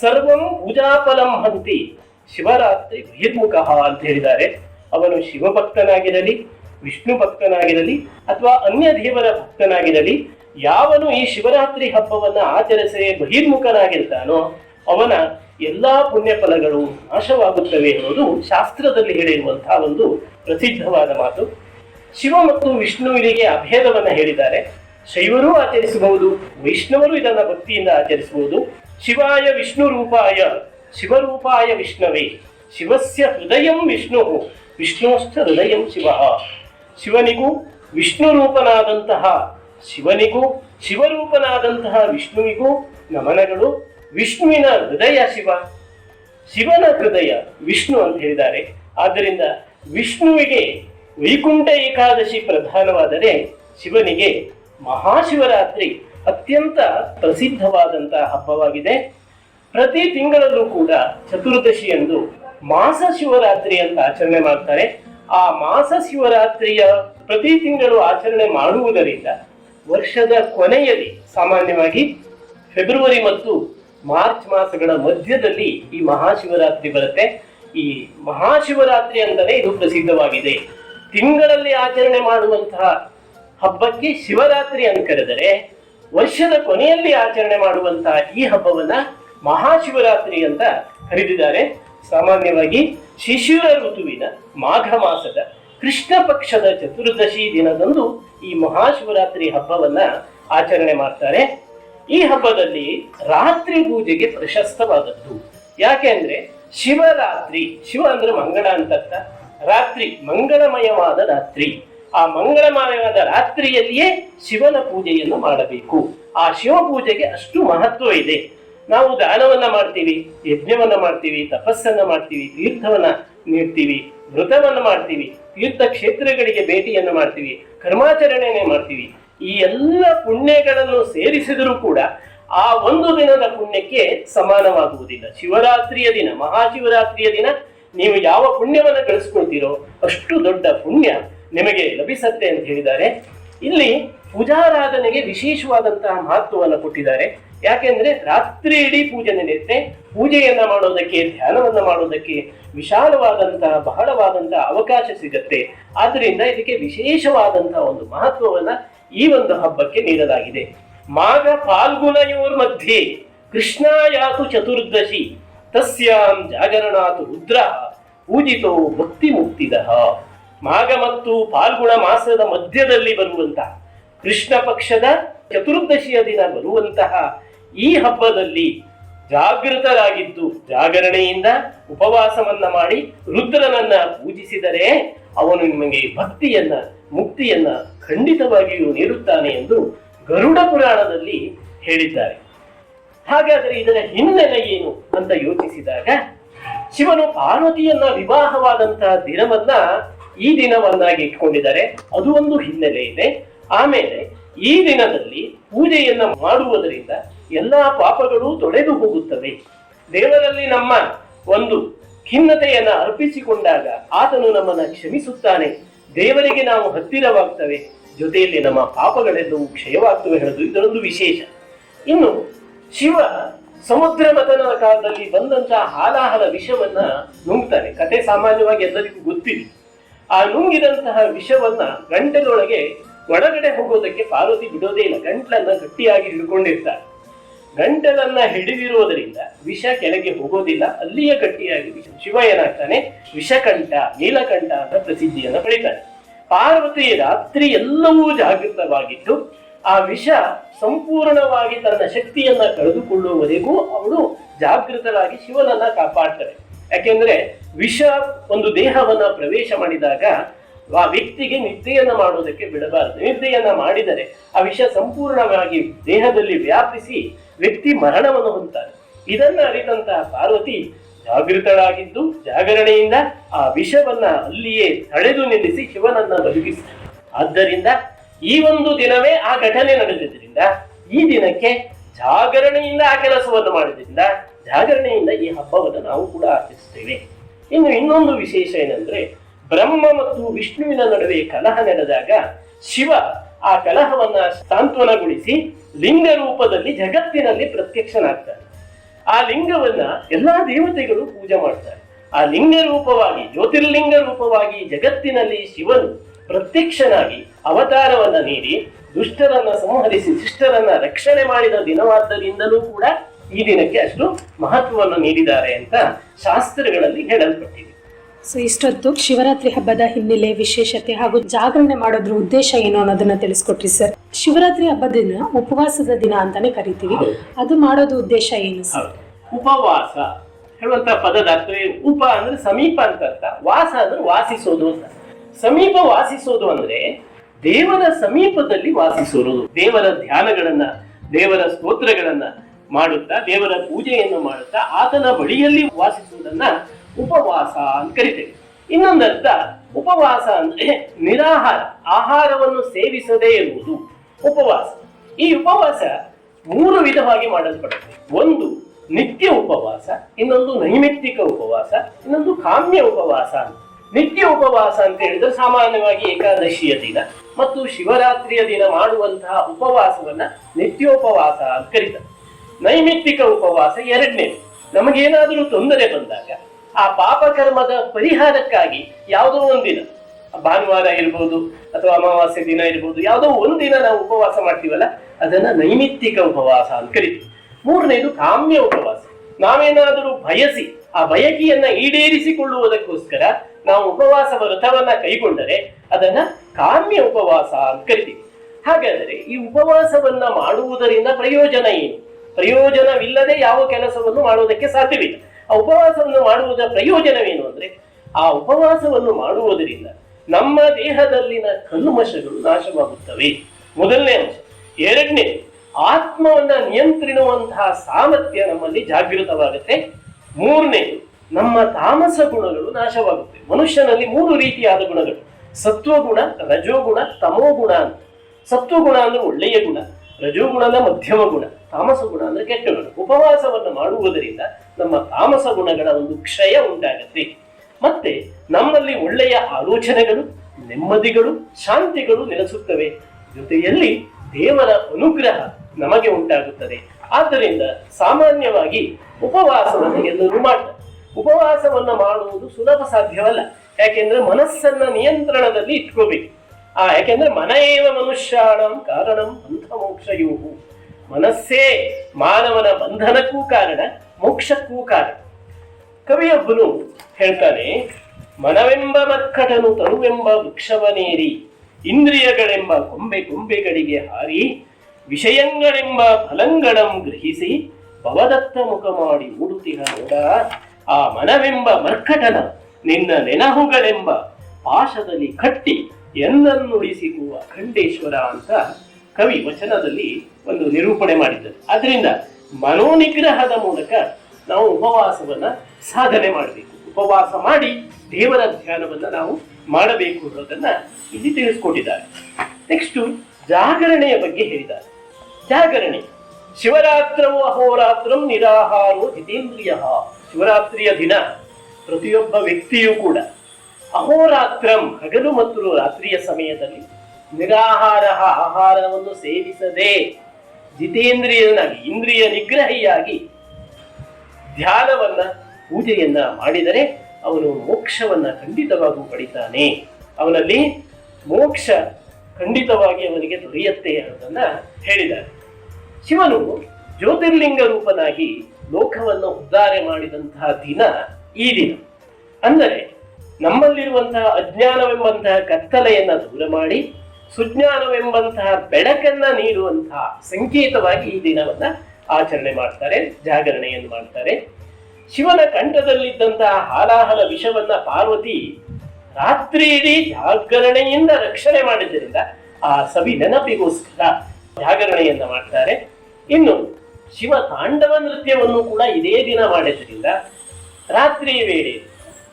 [SPEAKER 3] ಸರ್ವಂ ಪೂಜಾಫಲಂ ಹಂತಿ ಶಿವರಾತ್ರಿ ಬಹಿರ್ಮುಖ ಅಂತ ಹೇಳಿದ್ದಾರೆ. ಅವನು ಶಿವಭಕ್ತನಾಗಿರಲಿ, ವಿಷ್ಣು ಭಕ್ತನಾಗಿರಲಿ ಅಥವಾ ಅನ್ಯ ದೇವರ ಭಕ್ತನಾಗಿರಲಿ, ಯಾವನು ಈ ಶಿವರಾತ್ರಿ ಹಬ್ಬವನ್ನ ಆಚರಿಸಿ ಬಹಿರ್ಮುಖನಾಗಿರ್ತಾನೋ ಅವನ ಎಲ್ಲಾ ಪುಣ್ಯ ಫಲಗಳು ನಾಶವಾಗುತ್ತವೆ ಅನ್ನೋದು ಶಾಸ್ತ್ರದಲ್ಲಿ ಹೇಳಿರುವಂತಹ ಒಂದು ಪ್ರಸಿದ್ಧವಾದ ಮಾತು. ಶಿವ ಮತ್ತು ವಿಷ್ಣುವಿನಿಗೆ ಅಭೇದವನ್ನ ಹೇಳಿದ್ದಾರೆ. ಶೈವರೂ ಆಚರಿಸಬಹುದು, ವೈಷ್ಣವರು ಇದನ್ನ ಭಕ್ತಿಯಿಂದ ಆಚರಿಸಬಹುದು. ಶಿವಾಯ ವಿಷ್ಣು ರೂಪಾಯ, ಶಿವರೂಪಾಯ ವಿಷ್ಣವೇ. ಶಿವಸ್ಯ ಹೃದಯಂ ವಿಷ್ಣು, ವಿಷ್ಣುಶ್ಚ ಹೃದಯಂ ಶಿವ. ಶಿವನಿಗೂ ವಿಷ್ಣು ರೂಪನಾದಂತಹ ಶಿವನಿಗೂ, ಶಿವರೂಪನಾದಂತಹ ವಿಷ್ಣುವಿಗೂ ನಮನಗಳು. ವಿಷ್ಣುವಿನ ಹೃದಯ ಶಿವ, ಶಿವನ ಹೃದಯ ವಿಷ್ಣು ಅಂತ ಹೇಳಿದ್ದಾರೆ. ಆದ್ದರಿಂದ ವಿಷ್ಣುವಿಗೆ ವೈಕುಂಠ ಏಕಾದಶಿ ಪ್ರಧಾನವಾದರೆ ಶಿವನಿಗೆ ಮಹಾಶಿವರಾತ್ರಿ ಅತ್ಯಂತ ಪ್ರಸಿದ್ಧವಾದಂತಹ ಹಬ್ಬವಾಗಿದೆ. ಪ್ರತಿ ತಿಂಗಳಲ್ಲೂ ಕೂಡ ಚತುರ್ದಶಿಯಂದು ಮಾಸ ಶಿವರಾತ್ರಿ ಅಂತ ಆಚರಣೆ ಮಾಡ್ತಾರೆ. ಆ ಮಾಸ ಶಿವರಾತ್ರಿಯ ಪ್ರತಿ ತಿಂಗಳು ಆಚರಣೆ ಮಾಡುವುದರಿಂದ ವರ್ಷದ ಕೊನೆಯಲ್ಲಿ ಸಾಮಾನ್ಯವಾಗಿ ಫೆಬ್ರವರಿ ಮತ್ತು ಮಾರ್ಚ್ ಮಾಸಗಳ ಮಧ್ಯದಲ್ಲಿ ಈ ಮಹಾಶಿವರಾತ್ರಿ ಬರುತ್ತೆ. ಈ ಮಹಾಶಿವರಾತ್ರಿ ಅಂತಲೇ ಇದು ಪ್ರಸಿದ್ಧವಾಗಿದೆ. ತಿಂಗಳಲ್ಲಿ ಆಚರಣೆ ಮಾಡುವಂತಹ ಹಬ್ಬಕ್ಕೆ ಶಿವರಾತ್ರಿ ಅಂತ ಕರೆದರೆ ವರ್ಷದ ಕೊನೆಯಲ್ಲಿ ಆಚರಣೆ ಮಾಡುವಂತಹ ಈ ಹಬ್ಬವನ್ನ ಮಹಾಶಿವರಾತ್ರಿ ಅಂತ ಕರೆದಿದ್ದಾರೆ. ಸಾಮಾನ್ಯವಾಗಿ ಶಿಶಿರ ಋತುವಿನ ಮಾಘ ಮಾಸದ ಕೃಷ್ಣ ಪಕ್ಷದ ಚತುರ್ದಶಿ ದಿನದಂದು ಈ ಮಹಾಶಿವರಾತ್ರಿ ಹಬ್ಬವನ್ನ ಆಚರಣೆ ಮಾಡ್ತಾರೆ. ಈ ಹಬ್ಬದಲ್ಲಿ ರಾತ್ರಿ ಪೂಜೆಗೆ ಪ್ರಶಸ್ತವಾದದ್ದು. ಯಾಕೆ ಅಂದ್ರೆ ಶಿವರಾತ್ರಿ, ಶಿವ ಅಂದ್ರೆ ಮಂಗಳ ಅಂತ ರಾತ್ರಿ ಮಂಗಳಮಯವಾದ ರಾತ್ರಿ. ಆ ಮಂಗಳಮಯವಾದ ರಾತ್ರಿಯಲ್ಲಿಯೇ ಶಿವನ ಪೂಜೆಯನ್ನು ಮಾಡಬೇಕು. ಆ ಶಿವ ಪೂಜೆಗೆ ಅಷ್ಟು ಮಹತ್ವ ಇದೆ. ನಾವು ದಾನವನ್ನ ಮಾಡ್ತೀವಿ, ಯಜ್ಞವನ್ನ ಮಾಡ್ತೀವಿ, ತಪಸ್ಸನ್ನ ಮಾಡ್ತೀವಿ, ತೀರ್ಥವನ್ನ ನೀಡ್ತೀವಿ, ವ್ರತವನ್ನ ಮಾಡ್ತೀವಿ, ತೀರ್ಥ ಕ್ಷೇತ್ರಗಳಿಗೆ ಭೇಟಿಯನ್ನು ಮಾಡ್ತೀವಿ ಕರ್ಮಾಚರಣೆಯನ್ನೇ ಮಾಡ್ತೀವಿ. ಈ ಎಲ್ಲ ಪುಣ್ಯಗಳನ್ನು ಸೇರಿಸಿದರೂ ಕೂಡ ಆ ಒಂದು ದಿನದ ಪುಣ್ಯಕ್ಕೆ ಸಮಾನವಾಗುವುದಿಲ್ಲ. ಶಿವರಾತ್ರಿಯ ದಿನ, ಮಹಾಶಿವರಾತ್ರಿಯ ದಿನ ನೀವು ಯಾವ ಪುಣ್ಯವನ್ನು ಗಳಿಸ್ಕೊಳ್ತೀರೋ ಅಷ್ಟು ದೊಡ್ಡ ಪುಣ್ಯ ನಿಮಗೆ ಲಭಿಸತ್ತೆ ಅಂತ ಹೇಳಿದ್ದಾರೆ. ಇಲ್ಲಿ ಪೂಜಾರಾಧನೆಗೆ ವಿಶೇಷವಾದಂತಹ ಮಹತ್ವವನ್ನು ಕೊಟ್ಟಿದ್ದಾರೆ. ಯಾಕೆಂದ್ರೆ ರಾತ್ರಿ ಇಡೀ ಪೂಜೆ ನಡೆಯುತ್ತೆ. ಪೂಜೆಯನ್ನ ಮಾಡೋದಕ್ಕೆ, ಧ್ಯಾನವನ್ನ ಮಾಡೋದಕ್ಕೆ ವಿಶಾಲವಾದಂತಹ, ಬಹಳವಾದಂತಹ ಅವಕಾಶ ಸಿಗತ್ತೆ. ಆದ್ರಿಂದ ಇದಕ್ಕೆ ವಿಶೇಷವಾದಂತಹ ಒಂದು ಮಹತ್ವವನ್ನ ಈ ಒಂದು ಹಬ್ಬಕ್ಕೆ ನೀಡಲಾಗಿದೆ. ಮಾಘ ಫಾಲ್ಗುಣಯೋರ್ ಮಧ್ಯೆ ಕೃಷ್ಣಾಯಾತು ಚತುರ್ದಶಿ, ತಸ್ಯಾಂ ಜಾಗರಣಾತು ರುದ್ರ, ಪೂಜಿತೋ ಭಕ್ತಿ ಮುಕ್ತಿದಃ ಮಾಘ ಮತ್ತು ಫಾಲ್ಗುಣ ಮಾಸದ ಮಧ್ಯದಲ್ಲಿ ಬರುವಂತಹ ಕೃಷ್ಣ ಪಕ್ಷದ ಚತುರ್ದಶಿಯ ದಿನ ಬರುವಂತಹ ಈ ಹಬ್ಬದಲ್ಲಿ ಜಾಗೃತರಾಗಿದ್ದು ಜಾಗರಣೆಯಿಂದ ಉಪವಾಸವನ್ನ ಮಾಡಿ ರುದ್ರನನ್ನ ಪೂಜಿಸಿದರೆ ಅವನು ನಿಮಗೆ ಭಕ್ತಿಯನ್ನ, ಮುಕ್ತಿಯನ್ನ ಖಂಡಿತವಾಗಿಯೂ ನೀಡುತ್ತಾನೆ ಎಂದು ಗರುಡ ಪುರಾಣದಲ್ಲಿ ಹೇಳಿದ್ದಾರೆ. ಹಾಗಾದರೆ ಇದರ ಹಿನ್ನೆಲೆ ಏನು ಅಂತ ಯೋಚಿಸಿದಾಗ, ಶಿವನು ಪಾರ್ವತಿಯನ್ನ ವಿವಾಹವಾದಂತಹ ದಿನವನ್ನ ಈ ದಿನವನ್ನಾಗಿ ಇಟ್ಕೊಂಡಿದ್ದಾರೆ. ಅದು ಒಂದು ಹಿನ್ನೆಲೆ ಇದೆ. ಆಮೇಲೆ ಈ ದಿನದಲ್ಲಿ ಪೂಜೆಯನ್ನ ಮಾಡುವುದರಿಂದ ಎಲ್ಲಾ ಪಾಪಗಳು ತೊಳೆದು ಹೋಗುತ್ತವೆ. ದೇವರಲ್ಲಿ ನಮ್ಮ ಒಂದು ಖಿನ್ನತೆಯನ್ನ ಅರ್ಪಿಸಿಕೊಂಡಾಗ ಆತನು ನಮ್ಮನ್ನ ಕ್ಷಮಿಸುತ್ತಾನೆ. ದೇವರಿಗೆ ನಾವು ಹತ್ತಿರವಾಗ್ತವೆ. ಜೊತೆಯಲ್ಲಿ ನಮ್ಮ ಪಾಪಗಳೆಲ್ಲವೂ ಕ್ಷಯವಾಗ್ತವೆ ಹೇಳೋದು ಇದರೊಂದು ವಿಶೇಷ. ಇನ್ನು ಶಿವ ಸಮುದ್ರ ಮತನದ ಕಾಲದಲ್ಲಿ ಬಂದಂತಹ ಹಾಲಾಹಲ ವಿಷವನ್ನ ನುಂಗ್ತಾನೆ. ಕತೆ ಸಾಮಾನ್ಯವಾಗಿ ಎಲ್ಲರಿಗೂ ಗೊತ್ತಿದೆ. ಆ ನುಂಗಿದಂತಹ ವಿಷವನ್ನ ಗಂಟಲೊಳಗೆ ಒಳಗಡೆ ಹೋಗೋದಕ್ಕೆ ಪಾರ್ವತಿ ಬಿಡೋದೇ ಇಲ್ಲ. ಗಂಟಲನ್ನ ಗಟ್ಟಿಯಾಗಿ ಹಿಡ್ಕೊಂಡಿರ್ತಾರೆ ಗಂಟಲನ್ನ ಹಿಡಿದಿರುವುದರಿಂದ ವಿಷ ಕೆಳಗೆ ಹೋಗೋದಿಲ್ಲ. ಅಲ್ಲಿಯೇ ಗಟ್ಟಿಯಾಗಿ ಶಿವ ಏನಾಗ್ತಾನೆ? ವಿಷಕಂಠ, ನೀಲಕಂಠ ಅಂತ ಪ್ರಸಿದ್ಧಿಯನ್ನು ಪಡಿತಾನೆ. ಪಾರ್ವತಿ ರಾತ್ರಿ ಎಲ್ಲವೂ ಜಾಗೃತವಾಗಿದ್ದು, ಆ ವಿಷ ಸಂಪೂರ್ಣವಾಗಿ ತನ್ನ ಶಕ್ತಿಯನ್ನ ಕಳೆದುಕೊಳ್ಳುವವರೆಗೂ ಅವಳು ಜಾಗೃತರಾಗಿ ಶಿವನನ್ನ ಕಾಪಾಡ್ತಾರೆ ಯಾಕೆಂದ್ರೆ ವಿಷ ಒಂದು ದೇಹವನ್ನ ಪ್ರವೇಶ ಮಾಡಿದಾಗ ಆ ವ್ಯಕ್ತಿಗೆ ನಿದ್ದೆಯನ್ನ ಮಾಡೋದಕ್ಕೆ ಬಿಡಬಾರದು. ನಿದ್ದೆಯನ್ನ ಮಾಡಿದರೆ ಆ ವಿಷ ಸಂಪೂರ್ಣವಾಗಿ ದೇಹದಲ್ಲಿ ವ್ಯಾಪಿಸಿ ವ್ಯಕ್ತಿ ಮರಣವನ್ನು ಹೊಂದುತ್ತಾರೆ ಇದನ್ನ ಅರಿತಂತಹ ಪಾರ್ವತಿ ಜಾಗೃತರಾಗಿದ್ದು ಜಾಗರಣೆಯಿಂದ ಆ ವಿಷವನ್ನ ಅಲ್ಲಿಯೇ ತಡೆದು ನಿಲ್ಲಿಸಿ ಶಿವನನ್ನ ಬದುಕಿಸಿ ಆದ್ದರಿಂದ ಈ ಒಂದು ದಿನವೇ ಆ ಘಟನೆ ನಡೆದಿದ್ದರಿಂದ ಈ ದಿನಕ್ಕೆ ಜಾಗರಣೆಯಿಂದ ಆ ಕೆಲಸವನ್ನು ಮಾಡಿದ್ರಿಂದ ಜಾಗರಣೆಯಿಂದ ಈ ಹಬ್ಬವನ್ನು ನಾವು ಕೂಡ ಆಚರಿಸ್ತೇವೆ ಇನ್ನು ಇನ್ನೊಂದು ವಿಶೇಷ ಏನಂದ್ರೆ ಬ್ರಹ್ಮ ಮತ್ತು ವಿಷ್ಣುವಿನ ನಡುವೆ ಕಲಹ ನಡೆದಾಗ ಶಿವ ಆ ಕಲಹವನ್ನ ಸಾಂತ್ವನಗೊಳಿಸಿ ಲಿಂಗ ರೂಪದಲ್ಲಿ ಜಗತ್ತಿನಲ್ಲಿ ಪ್ರತ್ಯಕ್ಷನಾಗ್ತಾನೆ. ಆ ಲಿಂಗವನ್ನ ಎಲ್ಲಾ ದೇವತೆಗಳು ಪೂಜೆ ಮಾಡ್ತಾರೆ. ಆ ಲಿಂಗ ರೂಪವಾಗಿ, ಜ್ಯೋತಿರ್ಲಿಂಗ ರೂಪವಾಗಿ ಜಗತ್ತಿನಲ್ಲಿ ಶಿವನು ಪ್ರತ್ಯಕ್ಷನಾಗಿ ಅವತಾರವನ್ನ ನೀಡಿ ದುಷ್ಟರನ್ನ ಸಂಹರಿಸಿ, ಶಿಷ್ಟರನ್ನ ರಕ್ಷಣೆ ಮಾಡಿದ ದಿನವಾದ್ದರಿಂದಲೂ ಕೂಡ ಈ ದಿನಕ್ಕೆ ಅಷ್ಟು ಮಹತ್ವವನ್ನು ನೀಡಿದ್ದಾರೆ ಅಂತ ಶಾಸ್ತ್ರಗಳಲ್ಲಿ ಹೇಳಲ್ಪಟ್ಟಿದೆ.
[SPEAKER 2] ಸೊ ಇಷ್ಟೊತ್ತು ಶಿವರಾತ್ರಿ ಹಬ್ಬದ ಹಿನ್ನೆಲೆ ವಿಶೇಷತೆ ಹಾಗೂ ಜಾಗರಣೆ ಮಾಡೋದ್ರ ಉದ್ದೇಶ ಏನು ಅನ್ನೋದನ್ನ ತಿಳಿಸ್ಕೊಟ್ರಿ ಸರ್. ಶಿವರಾತ್ರಿ ಹಬ್ಬದ ದಿನ ಉಪವಾಸದ ದಿನ ಅಂತಾನೆ ಕರಿತೀವಿ. ಅದು ಮಾಡೋದು ಉದ್ದೇಶ ಏನು ಸರ್?
[SPEAKER 3] ಉಪವಾಸ ಹೇಳುವಂತ ಪದದ ಅರ್ಥ? ಉಪ ಅಂದ್ರೆ ಸಮೀಪ ಅಂತ ಅರ್ಥ. ವಾಸ ಅಂದ್ರೆ ವಾಸಿಸೋದು ಅಂತ. ಸಮೀಪ ವಾಸಿಸೋದು ಅಂದ್ರೆ ದೇವರ ಸಮೀಪದಲ್ಲಿ ವಾಸಿಸೋದು. ದೇವರ ಧ್ಯಾನಗಳನ್ನ ದೇವರ ಸ್ತೋತ್ರಗಳನ್ನ ಮಾಡುತ್ತಾ ದೇವರ ಪೂಜೆಯನ್ನು ಮಾಡುತ್ತಾ ಆತನ ಬಳಿಯಲ್ಲಿ ವಾಸಿಸುವುದನ್ನ ಉಪವಾಸ ಅಂತ ಕರಿತೇವೆ. ಇನ್ನೊಂದರ್ಥ, ಉಪವಾಸ ಅಂದ್ರೆ ನಿರಾಹಾರ, ಆಹಾರವನ್ನು ಸೇವಿಸದೇ ಇರುವುದು ಉಪವಾಸ. ಈ ಉಪವಾಸ ಮೂರು ವಿಧವಾಗಿ ಮಾಡಲ್ಪಡುತ್ತೆ. ಒಂದು ನಿತ್ಯ ಉಪವಾಸ, ಇನ್ನೊಂದು ನೈಮಿತ್ತಿಕ ಉಪವಾಸ, ಇನ್ನೊಂದು ಕಾಮ್ಯ ಉಪವಾಸ ಅಂತ. ನಿತ್ಯ ಉಪವಾಸ ಅಂತ ಹೇಳಿದ್ರೆ ಸಾಮಾನ್ಯವಾಗಿ ಏಕಾದಶಿಯ ದಿನ ಮತ್ತು ಶಿವರಾತ್ರಿಯ ದಿನ ಮಾಡುವಂತಹ ಉಪವಾಸವನ್ನ ನಿತ್ಯೋಪವಾಸ ಅಂತ ಕರೀತಾರೆ. ನೈಮಿತ್ತಿಕ ಉಪವಾಸ ಎರಡನೇ ನಮಗೇನಾದರೂ ತೊಂದರೆ ಬಂದಾಗ ಆ ಪಾಪಕರ್ಮದ ಪರಿಹಾರಕ್ಕಾಗಿ ಯಾವುದೋ ಒಂದಿನ ಭಾನುವಾರ ಇರ್ಬೋದು ಅಥವಾ ಅಮಾವಾಸ್ಯೆ ದಿನ ಇರ್ಬೋದು, ಯಾವುದೋ ಒಂದಿನ ನಾವು ಉಪವಾಸ ಮಾಡ್ತೀವಲ್ಲ, ಅದನ್ನ ನೈಮಿತ್ತಿಕ ಉಪವಾಸ ಅಂತ ಕರಿತೀವಿ. ಮೂರನೇದು ಕಾಮ್ಯ ಉಪವಾಸ. ನಾವೇನಾದರೂ ಬಯಸಿ ಆ ಬಯಕೆಯನ್ನ ಈಡೇರಿಸಿಕೊಳ್ಳುವುದಕ್ಕೋಸ್ಕರ ನಾವು ಉಪವಾಸ ವ್ರತವನ್ನ ಕೈಗೊಂಡರೆ ಅದನ್ನ ಕಾಮ್ಯ ಉಪವಾಸ ಅಂತ ಕರಿತೀವಿ. ಹಾಗಾದರೆ ಈ ಉಪವಾಸವನ್ನ ಮಾಡುವುದರಿಂದ ಪ್ರಯೋಜನ ಏನು? ಪ್ರಯೋಜನವಿಲ್ಲದೆ ಯಾವ ಕೆಲಸವನ್ನು ಮಾಡುವುದಕ್ಕೆ ಸಾಧ್ಯವಿಲ್ಲ. ಆ ಉಪವಾಸವನ್ನು ಮಾಡುವುದರ ಪ್ರಯೋಜನವೇನು ಅಂದ್ರೆ, ಆ ಉಪವಾಸವನ್ನು ಮಾಡುವುದರಿಂದ ನಮ್ಮ ದೇಹದಲ್ಲಿನ ಕಲ್ಮಶಗಳು ನಾಶವಾಗುತ್ತವೆ. ಮೊದಲನೇ ಅಂಶ. ಎರಡನೇ, ಆತ್ಮವನ್ನ ನಿಯಂತ್ರಿಸುವಂತಹ ಸಾಮರ್ಥ್ಯ ನಮ್ಮಲ್ಲಿ ಜಾಗೃತವಾಗುತ್ತೆ. ಮೂರನೇ, ನಮ್ಮ ತಾಮಸ ಗುಣಗಳು ನಾಶವಾಗುತ್ತೆ. ಮನುಷ್ಯನಲ್ಲಿ ಮೂರು ರೀತಿಯಾದ ಗುಣಗಳು. ಸತ್ವಗುಣ, ರಜೋಗುಣ, ತಮೋಗುಣ ಅಂತ. ಸತ್ವಗುಣ ಅಂದ್ರೆ ಒಳ್ಳೆಯ ಗುಣ. ರಜೋಗುಣದ ಮಧ್ಯಮ ಗುಣ. ತಾಮಸ ಗುಣ ಅಂದ್ರೆ ಕೆಟ್ಟ ಗುಣ ಉಪವಾಸವನ್ನು ಮಾಡುವುದರಿಂದ ನಮ್ಮ ತಾಮಸ ಗುಣಗಳ ಒಂದು ಕ್ಷಯ ಉಂಟಾಗತ್ತೆ. ಮತ್ತೆ ನಮ್ಮಲ್ಲಿ ಒಳ್ಳೆಯ ಆಲೋಚನೆಗಳು, ನೆಮ್ಮದಿಗಳು, ಶಾಂತಿಗಳು ನೆಲೆಸುತ್ತವೆ. ಜೊತೆಯಲ್ಲಿ ದೇವರ ಅನುಗ್ರಹ ನಮಗೆ ಉಂಟಾಗುತ್ತದೆ. ಆದ್ದರಿಂದ ಸಾಮಾನ್ಯವಾಗಿ ಉಪವಾಸವನ್ನು ಎಲ್ಲರೂ ಮಾಡ್ತಾರೆ. ಉಪವಾಸವನ್ನು ಮಾಡುವುದು ಸುಲಭ ಸಾಧ್ಯವಲ್ಲ. ಯಾಕೆಂದ್ರೆ ಮನಸ್ಸನ್ನ ನಿಯಂತ್ರಣದಲ್ಲಿ ಇಟ್ಕೋಬೇಕು. ಆ, ಯಾಕೆಂದ್ರೆ ಮನ ಮನುಷ್ಯಾಣಂ ಕಾರಣಂ ಬಂಧ ಮೋಕ್ಷಯೋಹು. ಮನಸ್ಸೇ ಮಾನವನ ಬಂಧನಕ್ಕೂ ಕಾರಣ, ಮೋಕ್ಷಕ್ಕೂ ಕಾರಣ. ಕವಿಯೊಬ್ಬನು ಹೇಳ್ತಾನೆ, ಮನವೆಂಬ ಮರ್ಕಟನು ತನುವೆಂಬ ವೃಕ್ಷವನೇರಿ ಇಂದ್ರಿಯಗಳೆಂಬ ಕೊಂಬೆ ಕೊಂಬೆಗಳಿಗೆ ಹಾರಿ, ವಿಷಯಗಳೆಂಬ ಫಲಂಗಳಂ ಗ್ರಹಿಸಿ, ಭವದತ್ತ ಮುಖ ಮಾಡಿ ಓಡುತ್ತಿರ ನೋಡ. ಆ ಮನವೆಂಬ ಮರ್ಕಟನ ನಿನ್ನ ನೆನಹುಗಳೆಂಬ ಪಾಶದಲ್ಲಿ ಕಟ್ಟಿ ಎಂದನ್ನುಳಿಸಿಕುವ ಖಂಡೇಶ್ವರ ಅಂತ ಕವಿ ವಚನದಲ್ಲಿ ಒಂದು ನಿರೂಪಣೆ ಮಾಡಿದ್ದಾರೆ. ಅದರಿಂದ ಮನೋನಿಗ್ರಹದ ಮೂಲಕ ನಾವು ಉಪವಾಸವನ್ನ ಸಾಧನೆ ಮಾಡಬೇಕು. ಉಪವಾಸ ಮಾಡಿ ದೇವರ ಧ್ಯಾನವನ್ನ ನಾವು ಮಾಡಬೇಕು ಅನ್ನೋದನ್ನ ಇಲ್ಲಿ ತಿಳಿಸ್ಕೊಟ್ಟಿದ್ದಾರೆ. ನೆಕ್ಸ್ಟ್ ಜಾಗರಣೆಯ ಬಗ್ಗೆ ಹೇಳಿದ್ದಾರೆ. ಜಾಗರಣೆ. ಶಿವರಾತ್ರವು ಅಹೋರಾತ್ರಂ ನಿರಾಹಾರೋ ಜಿತೇಂದ್ರಿಯ. ಶಿವರಾತ್ರಿಯ ದಿನ ಪ್ರತಿಯೊಬ್ಬ ವ್ಯಕ್ತಿಯೂ ಕೂಡ ಅಹೋರಾತ್ರಂ ಹಗಲು ಮತ್ತು ರಾತ್ರಿಯ ಸಮಯದಲ್ಲಿ ನಿರಾಹಾರ ಆಹಾರವನ್ನು ಸೇವಿಸದೆ ಜಿತೇಂದ್ರಿಯನಾಗಿ, ಇಂದ್ರಿಯ ನಿಗ್ರಹಿಯಾಗಿ ಧ್ಯಾನವನ್ನ, ಪೂಜೆಯನ್ನ ಮಾಡಿದರೆ ಅವನು ಮೋಕ್ಷವನ್ನ ಖಂಡಿತವಾಗೂ ಪಡಿತಾನೆ. ಅವನಲ್ಲಿ ಮೋಕ್ಷ ಖಂಡಿತವಾಗಿ ಅವನಿಗೆ ದೊರೆಯುತ್ತೆ ಅನ್ನೋದನ್ನ ಹೇಳಿದ್ದಾರೆ. ಶಿವನು ಜ್ಯೋತಿರ್ಲಿಂಗ ರೂಪನಾಗಿ ಲೋಕವನ್ನು ಉದ್ಧಾರೆ ಮಾಡಿದಂತಹ ದಿನ ಈ ದಿನ. ಅಂದರೆ ನಮ್ಮಲ್ಲಿರುವಂತಹ ಅಜ್ಞಾನವೆಂಬಂತಹ ಕತ್ತಲೆಯನ್ನ ದೂರ ಮಾಡಿ ಸುಜ್ಞಾನವೆಂಬಂತಹ ಬೆಳಕನ್ನ ನೀಡುವಂತಹ ಸಂಕೇತವಾಗಿ ಈ ದಿನವನ್ನ ಆಚರಣೆ ಮಾಡ್ತಾರೆ, ಜಾಗರಣೆಯನ್ನು ಮಾಡ್ತಾರೆ. ಶಿವನ ಕಂಠದಲ್ಲಿದ್ದಂತಹ ಹಾಲಾಹಲ ವಿಷವನ್ನ ಪಾರ್ವತಿ ರಾತ್ರಿ ಇಡೀ ಜಾಗರಣೆಯಿಂದ ರಕ್ಷಣೆ ಮಾಡಿದ್ದರಿಂದ ಆ ಸವಿ ನೆನಪಿಗೋಸ್ಕರ ಜಾಗರಣೆಯನ್ನ ಮಾಡ್ತಾರೆ. ಇನ್ನು ಶಿವ ತಾಂಡವ ನೃತ್ಯವನ್ನು ಕೂಡ ಇದೇ ದಿನ ಮಾಡಿದ್ರಿಂದ ರಾತ್ರಿ ವೇಳೆ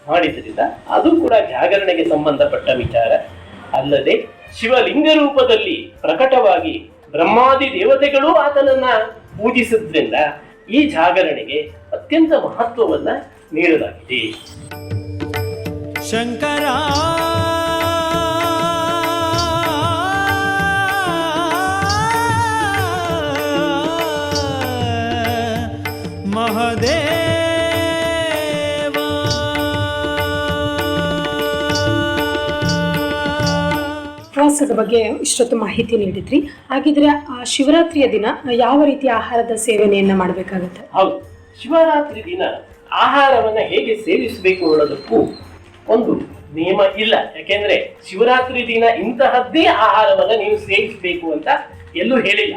[SPEAKER 3] ಮಾಡಿದ್ರಿಂದ ಅದು ಕೂಡ ಜಾಗರಣೆಗೆ ಸಂಬಂಧಪಟ್ಟ ವಿಚಾರ. ಅಲ್ಲದೆ ಶಿವಲಿಂಗ ರೂಪದಲ್ಲಿ ಪ್ರಕಟವಾಗಿ ಬ್ರಹ್ಮಾದಿ ದೇವತೆಗಳು ಆತನನ್ನ ಪೂಜಿಸಿದ್ರಿಂದ ಈ ಜಾಗರಣೆಗೆ ಅತ್ಯಂತ ಮಹತ್ವವನ್ನ ನೀಡಲಾಗಿದೆ.
[SPEAKER 1] ಶಂಕರ
[SPEAKER 2] ಉಪವಾಸದ ಬಗ್ಗೆ ಇಷ್ಟೊತ್ತು ಮಾಹಿತಿ ನೀಡಿದ್ರಿ. ಹಾಗಿದ್ರೆ, ಆ, ಶಿವರಾತ್ರಿಯ ದಿನ ಯಾವ ರೀತಿಯ ಆಹಾರದ ಸೇವನೆಯನ್ನ ಮಾಡಬೇಕಾಗುತ್ತೆ?
[SPEAKER 3] ಹೌದು. ಶಿವರಾತ್ರಿ ದಿನ ಆಹಾರವನ್ನ ಹೇಗೆ ಸೇವಿಸಬೇಕು ಅನ್ನೋದಕ್ಕೂ ಒಂದು ನಿಯಮ ಇಲ್ಲ. ಯಾಕೆಂದ್ರೆ, ಶಿವರಾತ್ರಿ ದಿನ ಇಂತಹದ್ದೇ ಆಹಾರವನ್ನ ನೀವು ಸೇವಿಸಬೇಕು ಅಂತ ಎಲ್ಲೂ ಹೇಳಿಲ್ಲ.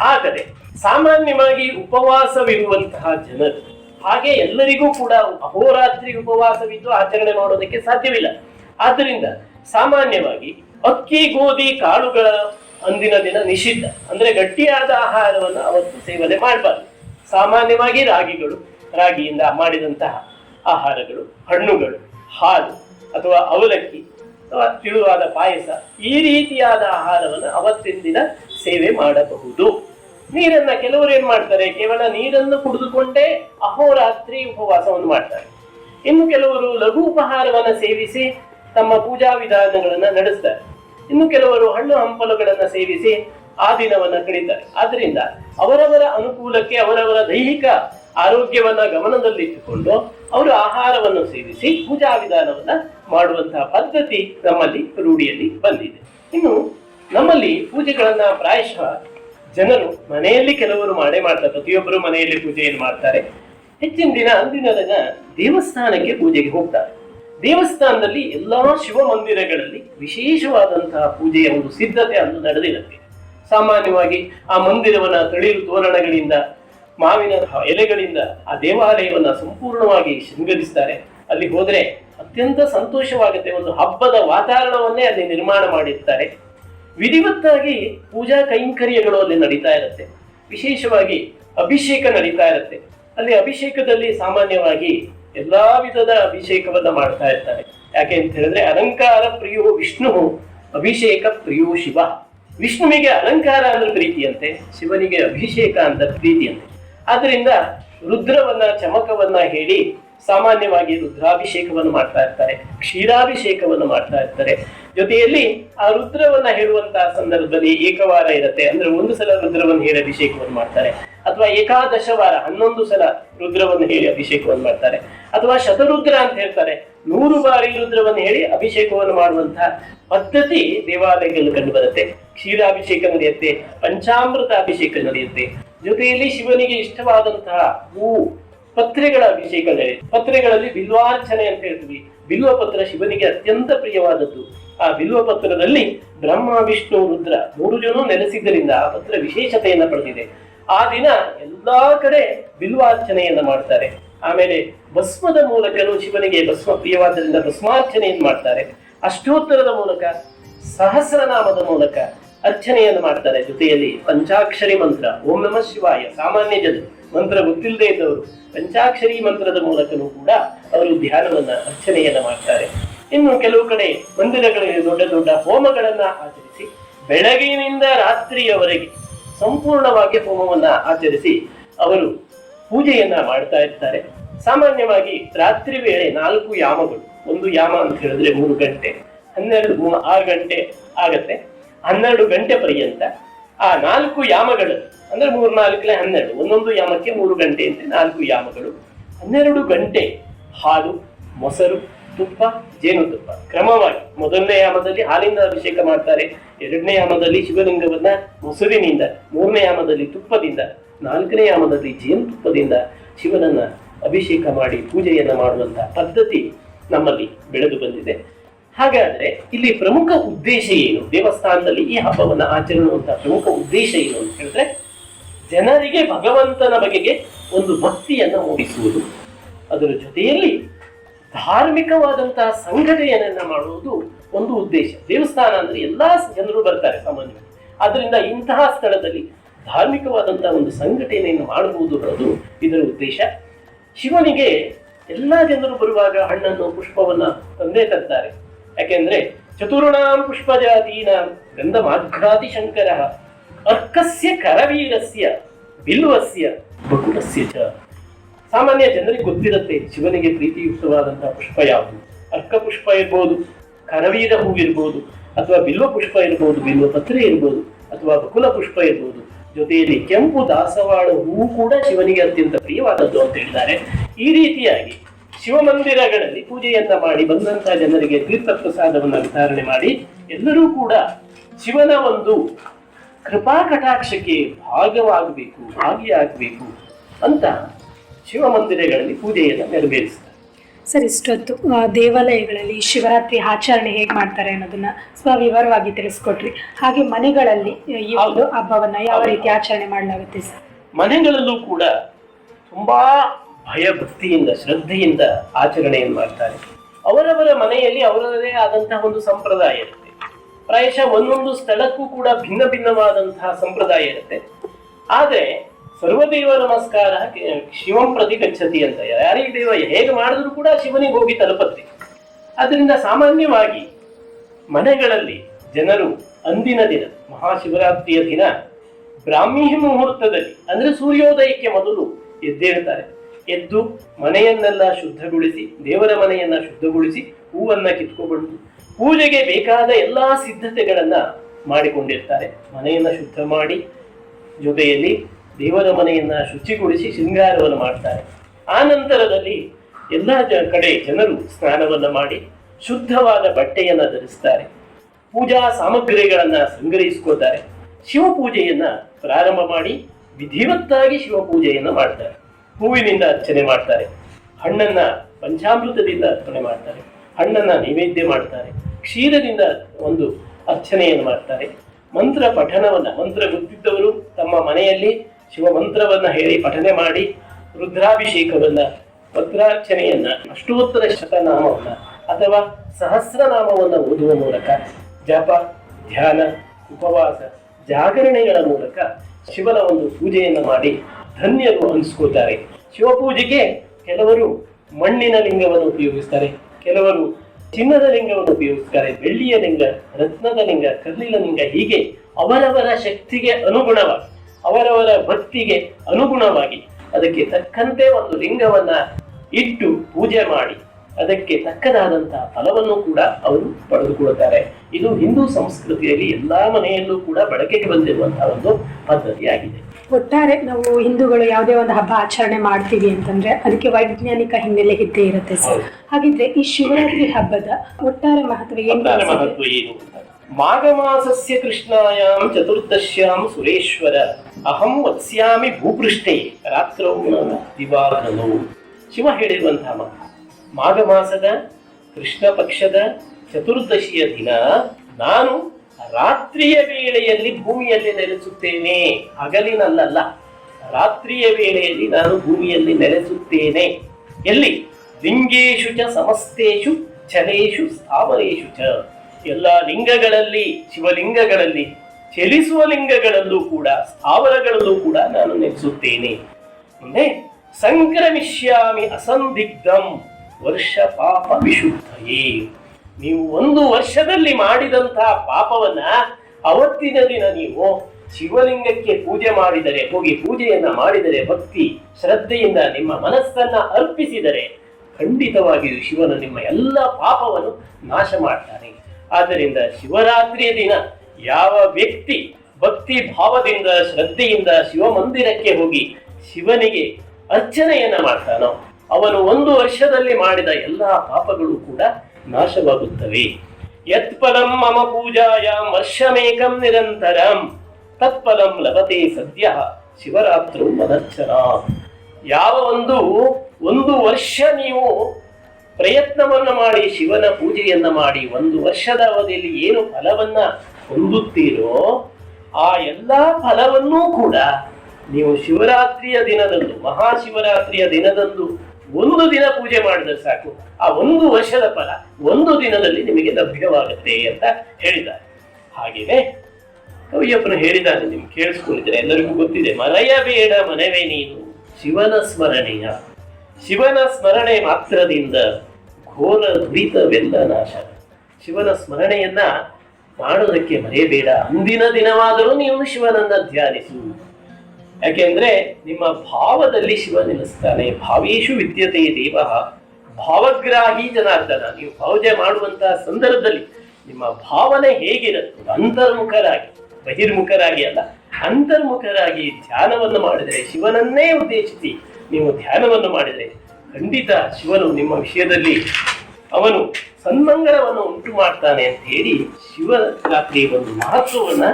[SPEAKER 3] ಆದರೆ, ಸಾಮಾನ್ಯವಾಗಿ ಉಪವಾಸವಿರುವಂತಹ ಜನರು, ಹಾಗೆ ಎಲ್ಲರಿಗೂ ಕೂಡ ಅಹೋರಾತ್ರಿ ಉಪವಾಸವಿದ್ದು ಆಚರಣೆ ಮಾಡೋದಕ್ಕೆ ಸಾಧ್ಯವಿಲ್ಲ. ಆದ್ದರಿಂದ, ಸಾಮಾನ್ಯವಾಗಿ ಅಕ್ಕಿ ಗೋಧಿ ಕಾಳುಗಳ ಅಂದಿನ ದಿನ ನಿಷಿದ್ಧ. ಅಂದ್ರೆ ಗಟ್ಟಿಯಾದ ಆಹಾರವನ್ನು ಅವತ್ತು ಸೇವನೆ ಮಾಡಬಾರ್ದು. ಸಾಮಾನ್ಯವಾಗಿ ರಾಗಿಗಳು, ರಾಗಿಯಿಂದ ಮಾಡಿದಂತಹ ಆಹಾರಗಳು, ಹಣ್ಣುಗಳು, ಹಾಲು ಅಥವಾ ಅವಲಕ್ಕಿ ಅಥವಾ ತಿಳುವಾದ ಪಾಯಸ ಈ ರೀತಿಯಾದ ಆಹಾರವನ್ನು ಅವತ್ತಿನ ದಿನ ಸೇವೆ ಮಾಡಬಹುದು. ನೀರನ್ನ ಕೆಲವರು ಏನ್ ಮಾಡ್ತಾರೆ? ಕೇವಲ ನೀರನ್ನು ಕುಡಿದುಕೊಂಡೇ ಅಹೋರಾತ್ರಿ ಉಪವಾಸವನ್ನು ಮಾಡ್ತಾರೆ. ಇನ್ನು ಕೆಲವರು ಲಘು ಉಪಹಾರವನ್ನು ಸೇವಿಸಿ ತಮ್ಮ ಪೂಜಾ ವಿಧಾನಗಳನ್ನ ನಡೆಸ್ತಾರೆ. ಇನ್ನು ಕೆಲವರು ಹಣ್ಣು ಹಂಪಲುಗಳನ್ನ ಸೇವಿಸಿ ಆ ದಿನವನ್ನ ಕಳೀತಾರೆ. ಆದ್ರಿಂದ ಅವರವರ ಅನುಕೂಲಕ್ಕೆ, ಅವರವರ ದೈಹಿಕ ಆರೋಗ್ಯವನ್ನ ಗಮನದಲ್ಲಿಟ್ಟುಕೊಂಡು ಅವರು ಆಹಾರವನ್ನು ಸೇವಿಸಿ ಪೂಜಾ ವಿಧಾನವನ್ನ ಮಾಡುವಂತಹ ಪದ್ಧತಿ ನಮ್ಮಲ್ಲಿ ರೂಢಿಯಲ್ಲಿ ಬಂದಿದೆ. ಇನ್ನು ನಮ್ಮಲ್ಲಿ ಪೂಜೆಗಳನ್ನ ಪ್ರಾಯಶಃ ಜನರು ಮನೆಯಲ್ಲಿ ಕೆಲವರು ಮಾಡೇ ಮಾಡ್ತಾರೆ. ಪ್ರತಿಯೊಬ್ಬರು ಮನೆಯಲ್ಲಿ ಪೂಜೆಯನ್ನು ಮಾಡ್ತಾರೆ. ಹೆಚ್ಚಿನ ದಿನ ಅಂದಿನ ದಿನ ದೇವಸ್ಥಾನಕ್ಕೆ ಪೂಜೆಗೆ ಹೋಗ್ತಾರೆ. ದೇವಸ್ಥಾನದಲ್ಲಿ ಎಲ್ಲಾ ಶಿವ ಮಂದಿರಗಳಲ್ಲಿ ವಿಶೇಷವಾದಂತಹ ಪೂಜೆಯ ಒಂದು ಸಿದ್ಧತೆ ಅಂದು ನಡೆದಿರುತ್ತೆ. ಸಾಮಾನ್ಯವಾಗಿ ಆ ಮಂದಿರವನ್ನ ತಳಿರು ತೋರಣಗಳಿಂದ, ಮಾವಿನ ಎಲೆಗಳಿಂದ ಆ ದೇವಾಲಯವನ್ನ ಸಂಪೂರ್ಣವಾಗಿ ಶೃಂಗರಿಸ್ತಾರೆ. ಅಲ್ಲಿ ಹೋದ್ರೆ ಅತ್ಯಂತ ಸಂತೋಷವಾಗುತ್ತೆ. ಒಂದು ಹಬ್ಬದ ವಾತಾವರಣವನ್ನೇ ಅಲ್ಲಿ ನಿರ್ಮಾಣ ಮಾಡಿರ್ತಾರೆ. ವಿಧಿವತ್ತಾಗಿ ಪೂಜಾ ಕೈಂಕರ್ಯಗಳು ಅಲ್ಲಿ ನಡೀತಾ ಇರುತ್ತೆ. ವಿಶೇಷವಾಗಿ ಅಭಿಷೇಕ ನಡೀತಾ ಇರುತ್ತೆ. ಅಲ್ಲಿ ಅಭಿಷೇಕದಲ್ಲಿ ಸಾಮಾನ್ಯವಾಗಿ ಎಲ್ಲಾ ವಿಧದ ಅಭಿಷೇಕವನ್ನ ಮಾಡ್ತಾ ಇರ್ತಾರೆ. ಯಾಕೆ ಅಂತ ಹೇಳಿದ್ರೆ, ಅಲಂಕಾರ ಪ್ರಿಯೋ ವಿಷ್ಣು, ಅಭಿಷೇಕ ಪ್ರಿಯೋ ಶಿವ. ವಿಷ್ಣುವಿಗೆ ಅಲಂಕಾರ ಅಂದ್ರೆ ಪ್ರೀತಿಯಂತೆ, ಶಿವನಿಗೆ ಅಭಿಷೇಕ ಅಂತ ಪ್ರೀತಿಯಂತೆ. ಆದ್ರಿಂದ ರುದ್ರವನ್ನ, ಚಮಕವನ್ನ ಹೇಳಿ ಸಾಮಾನ್ಯವಾಗಿ ರುದ್ರಾಭಿಷೇಕವನ್ನು ಮಾಡ್ತಾ ಇರ್ತಾರೆ, ಕ್ಷೀರಾಭಿಷೇಕವನ್ನು ಮಾಡ್ತಾ ಇರ್ತಾರೆ. ಜೊತೆಯಲ್ಲಿ ಆ ರುದ್ರವನ್ನ ಹೇಳುವಂತಹ ಸಂದರ್ಭದಲ್ಲಿ ಏಕವಾರ ಇರುತ್ತೆ. ಅಂದ್ರೆ ಒಂದು ಸಲ ರುದ್ರವನ್ನು ಹೇಳಿ ಅಭಿಷೇಕವನ್ನು ಮಾಡ್ತಾರೆ. ಅಥವಾ ಏಕಾದಶ ವಾರ, ಹನ್ನೊಂದು ಸಲ ರುದ್ರವನ್ನು ಹೇಳಿ ಅಭಿಷೇಕವನ್ನು ಮಾಡ್ತಾರೆ. ಅಥವಾ ಶತರುದ್ರ ಅಂತ ಹೇಳ್ತಾರೆ. ನೂರು ಬಾರಿ ರುದ್ರವನ್ನು ಹೇಳಿ ಅಭಿಷೇಕವನ್ನು ಮಾಡುವಂತಹ ಪದ್ಧತಿ ದೇವಾಲಯಗಳಲ್ಲಿ ಕಂಡು ಬರುತ್ತೆ. ಕ್ಷೀರಾಭಿಷೇಕ ನಡೆಯುತ್ತೆ, ಪಂಚಾಮೃತ ಅಭಿಷೇಕ ನಡೆಯುತ್ತೆ. ಜೊತೆಯಲ್ಲಿ ಶಿವನಿಗೆ ಇಷ್ಟವಾದಂತಹ ಹೂ, ಪತ್ರೆಗಳ ಅಭಿಷೇಕ ನಡೆಯುತ್ತೆ. ಪತ್ರೆಗಳಲ್ಲಿ ಬಿಲ್ವಾರ್ಚನೆ ಅಂತ ಹೇಳ್ತೀವಿ. ಬಿಲ್ವ ಪತ್ರ ಶಿವನಿಗೆ ಅತ್ಯಂತ ಪ್ರಿಯವಾದದ್ದು. ಆ ಬಿಲ್ವ ಪತ್ರದಲ್ಲಿ ಬ್ರಹ್ಮ, ವಿಷ್ಣು, ರುದ್ರ ಮೂರು ಜನ ನೆಲೆಸಿದ್ದರಿಂದ ಆ ಪತ್ರ ವಿಶೇಷತೆಯನ್ನ ಪಡೆದಿದೆ. ಆ ದಿನ ಎಲ್ಲಾ ಕಡೆ ಬಿಲ್ವಾರ್ಚನೆಯನ್ನ ಮಾಡ್ತಾರೆ. ಆಮೇಲೆ ಭಸ್ಮದ ಮೂಲಕನು ಶಿವನಿಗೆ ಭಸ್ಮ ಪ್ರಿಯವಾದ್ದರಿಂದ ಭಸ್ಮಾರ್ಚನೆಯನ್ನು ಮಾಡ್ತಾರೆ. ಅಷ್ಟೋತ್ತರದ ಮೂಲಕ, ಸಹಸ್ರನಾಮದ ಮೂಲಕ ಅರ್ಚನೆಯನ್ನು ಮಾಡ್ತಾರೆ. ಜೊತೆಯಲ್ಲಿ ಪಂಚಾಕ್ಷರಿ ಮಂತ್ರ, ಓಂ ನಮಃ ಶಿವಾಯ, ಸಾಮಾನ್ಯ ಜನ, ಮಂತ್ರ ಗೊತ್ತಿಲ್ಲದೆ ಇದ್ದವರು ಪಂಚಾಕ್ಷರಿ ಮಂತ್ರದ ಮೂಲಕನೂ ಕೂಡ ಅವರು ಧ್ಯಾನವನ್ನ, ಅರ್ಚನೆಯನ್ನ ಮಾಡ್ತಾರೆ. ಇನ್ನು ಕೆಲವು ಕಡೆ ಮಂದಿರಗಳಲ್ಲಿ ದೊಡ್ಡ ದೊಡ್ಡ ಹೋಮಗಳನ್ನ ಆಚರಿಸಿ ಬೆಳಗಿನಿಂದ ರಾತ್ರಿಯವರೆಗೆ ಸಂಪೂರ್ಣವಾಗಿ ಹೋಮವನ್ನ ಆಚರಿಸಿ ಅವರು ಪೂಜೆಯನ್ನ ಮಾಡ್ತಾ ಇರ್ತಾರೆ. ಸಾಮಾನ್ಯವಾಗಿ ರಾತ್ರಿ ವೇಳೆ ನಾಲ್ಕು ಯಾಮಗಳು, ಒಂದು ಯಾಮ ಅಂತ ಹೇಳಿದ್ರೆ ಮೂರು ಗಂಟೆ, ಹನ್ನೆರಡು ಆರು ಗಂಟೆ ಆಗತ್ತೆ. ಹನ್ನೆರಡು ಗಂಟೆ ಪರ್ಯಂತ ಆ ನಾಲ್ಕು ಯಾಮಗಳು, ಅಂದ್ರೆ ಮೂರ್ ನಾಲ್ಕಲೆ ಹನ್ನೆರಡು, ಒಂದೊಂದು ಯಾಮಕ್ಕೆ ಮೂರು ಗಂಟೆ ಅಂತ ನಾಲ್ಕು ಯಾಮಗಳು. ಹನ್ನೆರಡು ಗಂಟೆ ಹಾಲು, ಮೊಸರು ತುಪ್ಪ ಜೇನುತುಪ್ಪ ಕ್ರಮವಾಗಿ ಮೊದಲನೇ ಯಾಮದಲ್ಲಿ ಹಾಲಿಂದ ಅಭಿಷೇಕ ಮಾಡ್ತಾರೆ, ಎರಡನೇ ಯಾಮದಲ್ಲಿ ಶಿವಲಿಂಗವನ್ನ ಮೊಸರಿನಿಂದ, ಮೂರನೇ ಯಾಮದಲ್ಲಿ ತುಪ್ಪದಿಂದ, ನಾಲ್ಕನೇ ಯಾಮದಲ್ಲಿ ಜೇನುತುಪ್ಪದಿಂದ ಶಿವನನ್ನ ಅಭಿಷೇಕ ಮಾಡಿ ಪೂಜೆಯನ್ನ ಮಾಡುವಂತಹ ಪದ್ಧತಿ ನಮ್ಮಲ್ಲಿ ಬೆಳೆದು ಬಂದಿದೆ. ಹಾಗಾದ್ರೆ ಇಲ್ಲಿ ಪ್ರಮುಖ ಉದ್ದೇಶ ಏನು? ದೇವಸ್ಥಾನದಲ್ಲಿ ಈ ಹಬ್ಬವನ್ನು ಆಚರಿಸುವಂತಹ ಪ್ರಮುಖ ಉದ್ದೇಶ ಏನು ಅಂತ ಹೇಳಿದ್ರೆ, ಜನರಿಗೆ ಭಗವಂತನ ಬಗೆಗೆ ಒಂದು ಭಕ್ತಿಯನ್ನ ಮೂಡಿಸುವುದು. ಅದರ ಜೊತೆಯಲ್ಲಿ ಧಾರ್ಮಿಕವಾದಂತಹ ಸಂಘಟನೆಯನ್ನ ಮಾಡುವುದು ಒಂದು ಉದ್ದೇಶ. ದೇವಸ್ಥಾನ ಅಂದ್ರೆ ಎಲ್ಲಾ ಜನರು ಬರ್ತಾರೆ ಸಾಮಾನ್ಯವಾಗಿ. ಆದ್ದರಿಂದ ಇಂತಹ ಸ್ಥಳದಲ್ಲಿ ಧಾರ್ಮಿಕವಾದಂತಹ ಒಂದು ಸಂಘಟನೆಯನ್ನು ಮಾಡಬಹುದು ಅನ್ನೋದು ಇದರ ಉದ್ದೇಶ. ಶಿವನಿಗೆ ಎಲ್ಲಾ ಜನರು ಬರುವಾಗ ಹಣ್ಣನ್ನು ಪುಷ್ಪವನ್ನ ತಂದೇ ತರ್ತಾರೆ. ಯಾಕೆಂದ್ರೆ ಚತುರ್ಣಾಂ ಪುಷ್ಪ ಜಾತೀನಾಂ ಗಂಧ ಶಂಕರ ಅರ್ಕಸ್ಯ ಕರವೀರಸ್ಯ ಬಿಲ್ವಸ್ಯ ಬಕುಲಸ್ಯ ಚ ಸಾಮಾನ್ಯ ಜನರಿಗೆ ಗೊತ್ತಿರುತ್ತೆ, ಶಿವನಿಗೆ ಪ್ರೀತಿಯುಕ್ತವಾದಂತಹ ಪುಷ್ಪ ಯಾವುದು? ಅರ್ಕ ಪುಷ್ಪ ಇರ್ಬೋದು, ಕರವೀರ ಹೂ ಅಥವಾ ಬಿಲ್ವ ಪುಷ್ಪ ಇರ್ಬೋದು, ಬಿಲ್ವ ಪತ್ರೆ ಇರ್ಬೋದು, ಅಥವಾ ಬಕುಲ ಪುಷ್ಪ ಇರ್ಬೋದು. ಜೊತೆಯಲ್ಲಿ ಕೆಂಪು ದಾಸವಾಳ ಹೂ ಕೂಡ ಶಿವನಿಗೆ ಅತ್ಯಂತ ಪ್ರಿಯವಾದದ್ದು ಅಂತ ಹೇಳಿದ್ದಾರೆ. ಈ ರೀತಿಯಾಗಿ ಶಿವಮಂದಿರಗಳಲ್ಲಿ ಪೂಜೆಯನ್ನ ಮಾಡಿ ಬಂದಂತಹ ಜನರಿಗೆ ತೀರ್ಥ ಪ್ರಸಾದವನ್ನು ವಿತರಣೆ ಮಾಡಿ, ಎಲ್ಲರೂ ಕೂಡ ಶಿವನ ಒಂದು ಕೃಪಾ ಕಟಾಕ್ಷಕ್ಕೆ ಭಾಗವಾಗಬೇಕು, ಭಾಗಿಯಾಗಬೇಕು ಅಂತ ಶಿವಮಂದಿರಗಳಲ್ಲಿ ಪೂಜೆಯನ್ನು ನೆರವೇರಿಸ್ತಾರೆ
[SPEAKER 2] ಸರ್ ಇಷ್ಟೊತ್ತು ದೇವಾಲಯಗಳಲ್ಲಿ ಶಿವರಾತ್ರಿ ಆಚರಣೆ ಹೇಗೆ ಮಾಡ್ತಾರೆ ಅನ್ನೋದನ್ನ ಸ್ವವಿವರವಾಗಿ ತಿಳಿಸ್ಕೊಟ್ರಿ. ಹಾಗೆ ಮನೆಗಳಲ್ಲಿ ಈ ಒಂದು ಹಬ್ಬವನ್ನ ಯಾವ ರೀತಿ ಆಚರಣೆ ಮಾಡಲಾಗುತ್ತೆ ಸರ್?
[SPEAKER 3] ಮನೆಗಳಲ್ಲೂ ಕೂಡ ತುಂಬಾ ಭಯಭಕ್ತಿಯಿಂದ ಶ್ರದ್ಧೆಯಿಂದ ಆಚರಣೆಯನ್ನು ಮಾಡ್ತಾರೆ. ಅವರವರ ಮನೆಯಲ್ಲಿ ಅವರದೇ ಆದಂತಹ ಒಂದು ಸಂಪ್ರದಾಯ ಇರುತ್ತೆ. ಪ್ರಾಯಶಃ ಒಂದೊಂದು ಸ್ಥಳಕ್ಕೂ ಕೂಡ ಭಿನ್ನ ಭಿನ್ನವಾದಂತಹ ಸಂಪ್ರದಾಯ ಇರುತ್ತೆ. ಆದ್ರೆ ಸರ್ವದೇವ ನಮಸ್ಕಾರ ಶಿವಂ ಪ್ರತಿ ಗಚ್ಚತಿ ಅಂತ ಯಾರಿಗೆ ದೇವ ಹೇಗೆ ಮಾಡಿದ್ರು ಕೂಡ ಶಿವನಿಗೆ ಹೋಗಿ ತಲುಪತ್ತೆ ಅದರಿಂದ ಸಾಮಾನ್ಯವಾಗಿ ಮನೆಗಳಲ್ಲಿ ಜನರು ಅಂದಿನ ದಿನ, ಮಹಾಶಿವರಾತ್ರಿಯ ದಿನ, ಬ್ರಾಹ್ಮಿ ಮುಹೂರ್ತದಲ್ಲಿ, ಅಂದ್ರೆ ಸೂರ್ಯೋದಯಕ್ಕೆ ಮೊದಲು ಎದ್ದೇಳ್ತಾರೆ. ಎದ್ದು ಮನೆಯನ್ನೆಲ್ಲ ಶುದ್ಧಗೊಳಿಸಿ, ದೇವರ ಮನೆಯನ್ನ ಶುದ್ಧಗೊಳಿಸಿ ಹೂವನ್ನ ಕಿತ್ಕೊಬಂದು ಪೂಜೆಗೆ ಬೇಕಾದ ಎಲ್ಲಾ ಸಿದ್ಧತೆಗಳನ್ನ ಮಾಡಿಕೊಂಡಿರ್ತಾರೆ. ಮನೆಯನ್ನ ಶುದ್ಧ ಮಾಡಿ ಜೊತೆಯಲ್ಲಿ ದೇವರ ಮನೆಯನ್ನ ಶುಚಿಗೊಳಿಸಿ ಶೃಂಗಾರವನ್ನು ಮಾಡ್ತಾರೆ. ಆ ನಂತರದಲ್ಲಿ ಎಲ್ಲ ಕಡೆ ಜನರು ಸ್ನಾನವನ್ನು ಮಾಡಿ ಶುದ್ಧವಾದ ಬಟ್ಟೆಯನ್ನ ಧರಿಸ್ತಾರೆ. ಪೂಜಾ ಸಾಮಗ್ರಿಗಳನ್ನ ಸಂಗ್ರಹಿಸ್ಕೋತಾರೆ ಶಿವಪೂಜೆಯನ್ನ ಪ್ರಾರಂಭ ಮಾಡಿ ವಿಧಿವತ್ತಾಗಿ ಶಿವಪೂಜೆಯನ್ನ ಮಾಡ್ತಾರೆ. ಹೂವಿನಿಂದ ಅರ್ಚನೆ ಮಾಡ್ತಾರೆ. ಹಣ್ಣನ್ನ ಪಂಚಾಮೃತದಿಂದ ಅರ್ಪಣೆ ಮಾಡ್ತಾರೆ. ಹಣ್ಣನ್ನ ನೈವೇದ್ಯ ಮಾಡ್ತಾರೆ. ಕ್ಷೀರದಿಂದ ಒಂದು ಅರ್ಚನೆಯನ್ನು ಮಾಡ್ತಾರೆ. ಮಂತ್ರ ಪಠಣವನ್ನ ಮಂತ್ರ ಗೊತ್ತಿದ್ದವರು ತಮ್ಮ ಮನೆಯಲ್ಲಿ ಶಿವ ಮಂತ್ರವನ್ನ ಹೇಳಿ ಪಠನೆ ಮಾಡಿ, ರುದ್ರಾಭಿಷೇಕವನ್ನ ಭದ್ರಾರ್ಚನೆಯನ್ನ ಅಷ್ಟೋತ್ತರ ಶತನಾಮವನ್ನ ಅಥವಾ ಸಹಸ್ರನಾಮವನ್ನು ಓದುವ ಮೂಲಕ, ಜಪ, ಧ್ಯಾನ, ಉಪವಾಸ, ಜಾಗರಣೆಗಳ ಮೂಲಕ ಶಿವನ ಒಂದು ಪೂಜೆಯನ್ನು ಮಾಡಿ ಧನ್ಯರು ಅನಿಸ್ಕೋತಾರೆ ಶಿವಪೂಜೆಗೆ ಕೆಲವರು ಮಣ್ಣಿನ ಲಿಂಗವನ್ನು ಉಪಯೋಗಿಸ್ತಾರೆ, ಕೆಲವರು ಚಿನ್ನದ ಲಿಂಗವನ್ನು ಉಪಯೋಗಿಸ್ತಾರೆ, ಬೆಳ್ಳಿಯ ಲಿಂಗ, ರತ್ನದ ಲಿಂಗ ಕಲ್ಲಿನ ಲಿಂಗ ಹೀಗೆ ಅವರವರ ಶಕ್ತಿಗೆ ಅನುಗುಣವಾಗಿ ಅವರವರ ಭಕ್ತಿಗೆ ಅನುಗುಣವಾಗಿ ಅದಕ್ಕೆ ತಕ್ಕಂತೆ ಒಂದು ಲಿಂಗವನ್ನ ಇಟ್ಟು ಪೂಜೆ ಮಾಡಿ ಅದಕ್ಕೆ ತಕ್ಕದಾದಂತಹ ಫಲವನ್ನು ಕೂಡ ಅವರು ಪಡೆದುಕೊಳ್ಳುತ್ತಾರೆ. ಇದು ಹಿಂದೂ ಸಂಸ್ಕೃತಿಯಲ್ಲಿ ಎಲ್ಲಾ ಮನೆಯಲ್ಲೂ ಕೂಡ ಬಳಕೆಗೆ ಬಂದಿರುವಂತಹ ಒಂದು ಪದ್ಧತಿಯಾಗಿದೆ.
[SPEAKER 2] ಒಟ್ಟಾರೆ ನಾವು ಹಿಂದೂಗಳು ಯಾವುದೇ ಒಂದು ಹಬ್ಬ ಆಚರಣೆ ಮಾಡ್ತೀವಿ ಅಂತಂದ್ರೆ ಅದಕ್ಕೆ ವೈಜ್ಞಾನಿಕ ಹಿನ್ನೆಲೆ ಇದ್ದೇ ಇರುತ್ತೆ ಸರ್. ಹಾಗಿದ್ರೆ ಈ ಶಿವರಾತ್ರಿ ಹಬ್ಬದ ಒಟ್ಟಾರೆ ಮಹತ್ವ ಏನು
[SPEAKER 3] ಮಹತ್ವ ಏನು ಅಂತ ಮಾಘ ಮಾಸಸ್ಯ ಕೃಷ್ಣಾಯಾಂ ಚತುರ್ದಶ್ಯಾಂ ಸುರೇಶ್ವರ ಅಹಂ ವತ್ಸ್ಯಾಮಿ ಭೂಪೃಷ್ಠೆ ರಾತ್ರೌ ನ ದಿವಾಕನೌ ಶಿವ ಹೇಳಿರುವಂತಹ ಮಾತು ಮಾಘ ಮಾಸದ ಕೃಷ್ಣ ಪಕ್ಷದ ಚತುರ್ದಶಿಯ ದಿನ ನಾನು ರಾತ್ರಿಯ ವೇಳೆಯಲ್ಲಿ ಭೂಮಿಯಲ್ಲಿ ನೆಲೆಸುತ್ತೇನೆ. ಹಗಲಿನಲ್ಲಲ್ಲ, ರಾತ್ರಿಯ ವೇಳೆಯಲ್ಲಿ ನಾನು ಭೂಮಿಯಲ್ಲಿ ನೆಲೆಸುತ್ತೇನೆ. ಎಲ್ಲಿ? ಲಿಂಗೇಶು ಚ ಸಮಸ್ತೇಶು, ಛಲೇಶು, ಸ್ಥಾವರೇಶು ಚ. ಎಲ್ಲ ಲಿಂಗಗಳಲ್ಲಿ, ಶಿವಲಿಂಗಗಳಲ್ಲಿ, ಚಲಿಸುವ ಲಿಂಗಗಳಲ್ಲೂ ಕೂಡ, ಸ್ಥಾವರಗಳಲ್ಲೂ ಕೂಡ ನಾನು ನೆಲೆಸುತ್ತೇನೆ. ಮುಂದೆ ಸಂಕ್ರಮಿಷ್ಯಾಮಿ ಅಸಂದಿಗ್ಧಂ ವರ್ಷ ಪಾಪ ವಿಶುದ್ಧಯೇ. ನೀವು ಒಂದು ವರ್ಷದಲ್ಲಿ ಮಾಡಿದಂತಹ ಪಾಪವನ್ನ ಅವತ್ತಿನ ದಿನ ನೀವು ಶಿವಲಿಂಗಕ್ಕೆ ಪೂಜೆ ಮಾಡಿದರೆ, ಹೋಗಿ ಪೂಜೆಯನ್ನ ಮಾಡಿದರೆ, ಭಕ್ತಿ, ಶ್ರದ್ಧೆಯಿಂದ ನಿಮ್ಮ ಮನಸ್ಸನ್ನ ಅರ್ಪಿಸಿದರೆ ಖಂಡಿತವಾಗಿಯೂ ಶಿವನು ನಿಮ್ಮ ಎಲ್ಲ ಪಾಪವನ್ನು ನಾಶ ಮಾಡ್ತಾನೆ. ಆದ್ದರಿಂದ ಶಿವರಾತ್ರಿಯ ದಿನ ಯಾವ ವ್ಯಕ್ತಿ ಭಕ್ತಿ ಭಾವದಿಂದ ಶ್ರದ್ಧೆಯಿಂದ ಶಿವಮಂದಿರಕ್ಕೆ ಹೋಗಿ ಶಿವನಿಗೆ ಅರ್ಚನೆಯನ್ನ ಮಾಡ್ತಾನೋ, ಅವನು ಒಂದು ವರ್ಷದಲ್ಲಿ ಮಾಡಿದ ಎಲ್ಲಾ ಪಾಪಗಳು ಕೂಡ ನಾಶವಾಗುತ್ತವೆ. ಯತ್ಪಲಂ ಮಮ ಪೂಜಾಯ ವರ್ಷಮೇಕಂ ನಿರಂತರಂ ತತ್ಪಲಂ ಲಭತೆ ಸದ್ಯ ಶಿವರಾತ್ರು ಮದರ್ಚನ ಯಾವ ಒಂದು ಒಂದು ವರ್ಷ ನೀವು ಪ್ರಯತ್ನವನ್ನ ಮಾಡಿ, ಶಿವನ ಪೂಜೆಯನ್ನ ಮಾಡಿ, ಒಂದು ವರ್ಷದ ಅವಧಿಯಲ್ಲಿ ಏನು ಫಲವನ್ನ ಹೊಂದುತ್ತೀರೋ ಆ ಎಲ್ಲ ಫಲವನ್ನೂ ಕೂಡ ನೀವು ಶಿವರಾತ್ರಿಯ ದಿನದಂದು, ಮಹಾಶಿವರಾತ್ರಿಯ ದಿನದಂದು ಒಂದು ದಿನ ಪೂಜೆ ಮಾಡಿದ್ರೆ ಸಾಕು. ಆ ಒಂದು ವರ್ಷದ ಫಲ ಒಂದು ದಿನದಲ್ಲಿ ನಿಮಗೆ ಲಭ್ಯವಾಗುತ್ತೆ ಅಂತ ಹೇಳಿದ್ದಾರೆ. ಹಾಗೆಯೇ ಕವಿಯಪ್ಪನು ಹೇಳಿದ್ದಾನೆ, ನಿಮ್ಗೆ ಕೇಳಿಸ್ಕೊಂಡಿದ್ರೆ ಎಲ್ಲರಿಗೂ ಗೊತ್ತಿದೆ, ಮರೆಯಬೇಡ ಮನವೇ ನೀನು, ಶಿವನ ಸ್ಮರಣೆಯ ಶಿವನ ಸ್ಮರಣೆ ಮಾತ್ರದಿಂದ ಘೋರ ದುರಿತವೆಲ್ಲ ನಾಶ. ಶಿವನ ಸ್ಮರಣೆಯನ್ನ ಮಾಡೋದಕ್ಕೆ ಮರೆಯಬೇಡ. ಅಂದಿನ ದಿನವಾದರೂ ನೀವು ಶಿವನನ್ನ ಧ್ಯಾನಿಸು. ಯಾಕೆಂದ್ರೆ ನಿಮ್ಮ ಭಾವದಲ್ಲಿ ಶಿವ ನೆಲೆಸ್ತಾನೆ. ಭಾವೇಶು ವಿದ್ಯತೆ ದೇವ. ಭಾವಗ್ರಾಹಿ ಜನಾರ್ದನ. ನೀವು ಪೂಜೆ ಮಾಡುವಂತಹ ಸಂದರ್ಭದಲ್ಲಿ ನಿಮ್ಮ ಭಾವನೆ ಹೇಗಿರುತ್ತೆ, ಅಂತರ್ಮುಖರಾಗಿ, ಬಹಿರ್ಮುಖರಾಗಿ ಅಲ್ಲ, ಅಂತರ್ಮುಖರಾಗಿ ಧ್ಯಾನವನ್ನು ಮಾಡಿದರೆ ಶಿವನನ್ನೇ ಉದ್ದೇಶಿಸಿ ನೀವು ಧ್ಯಾನವನ್ನು ಮಾಡಿದರೆ ಖಂಡಿತ ಶಿವನು ನಿಮ್ಮ ವಿಷಯದಲ್ಲಿ ಅವನು ಸನ್ಮಂಗಲವನ್ನು ಉಂಟು ಮಾಡ್ತಾನೆ ಅಂತ ಹೇಳಿ ಶಿವರಾತ್ರಿ ಒಂದು ಮಹತ್ವವನ್ನ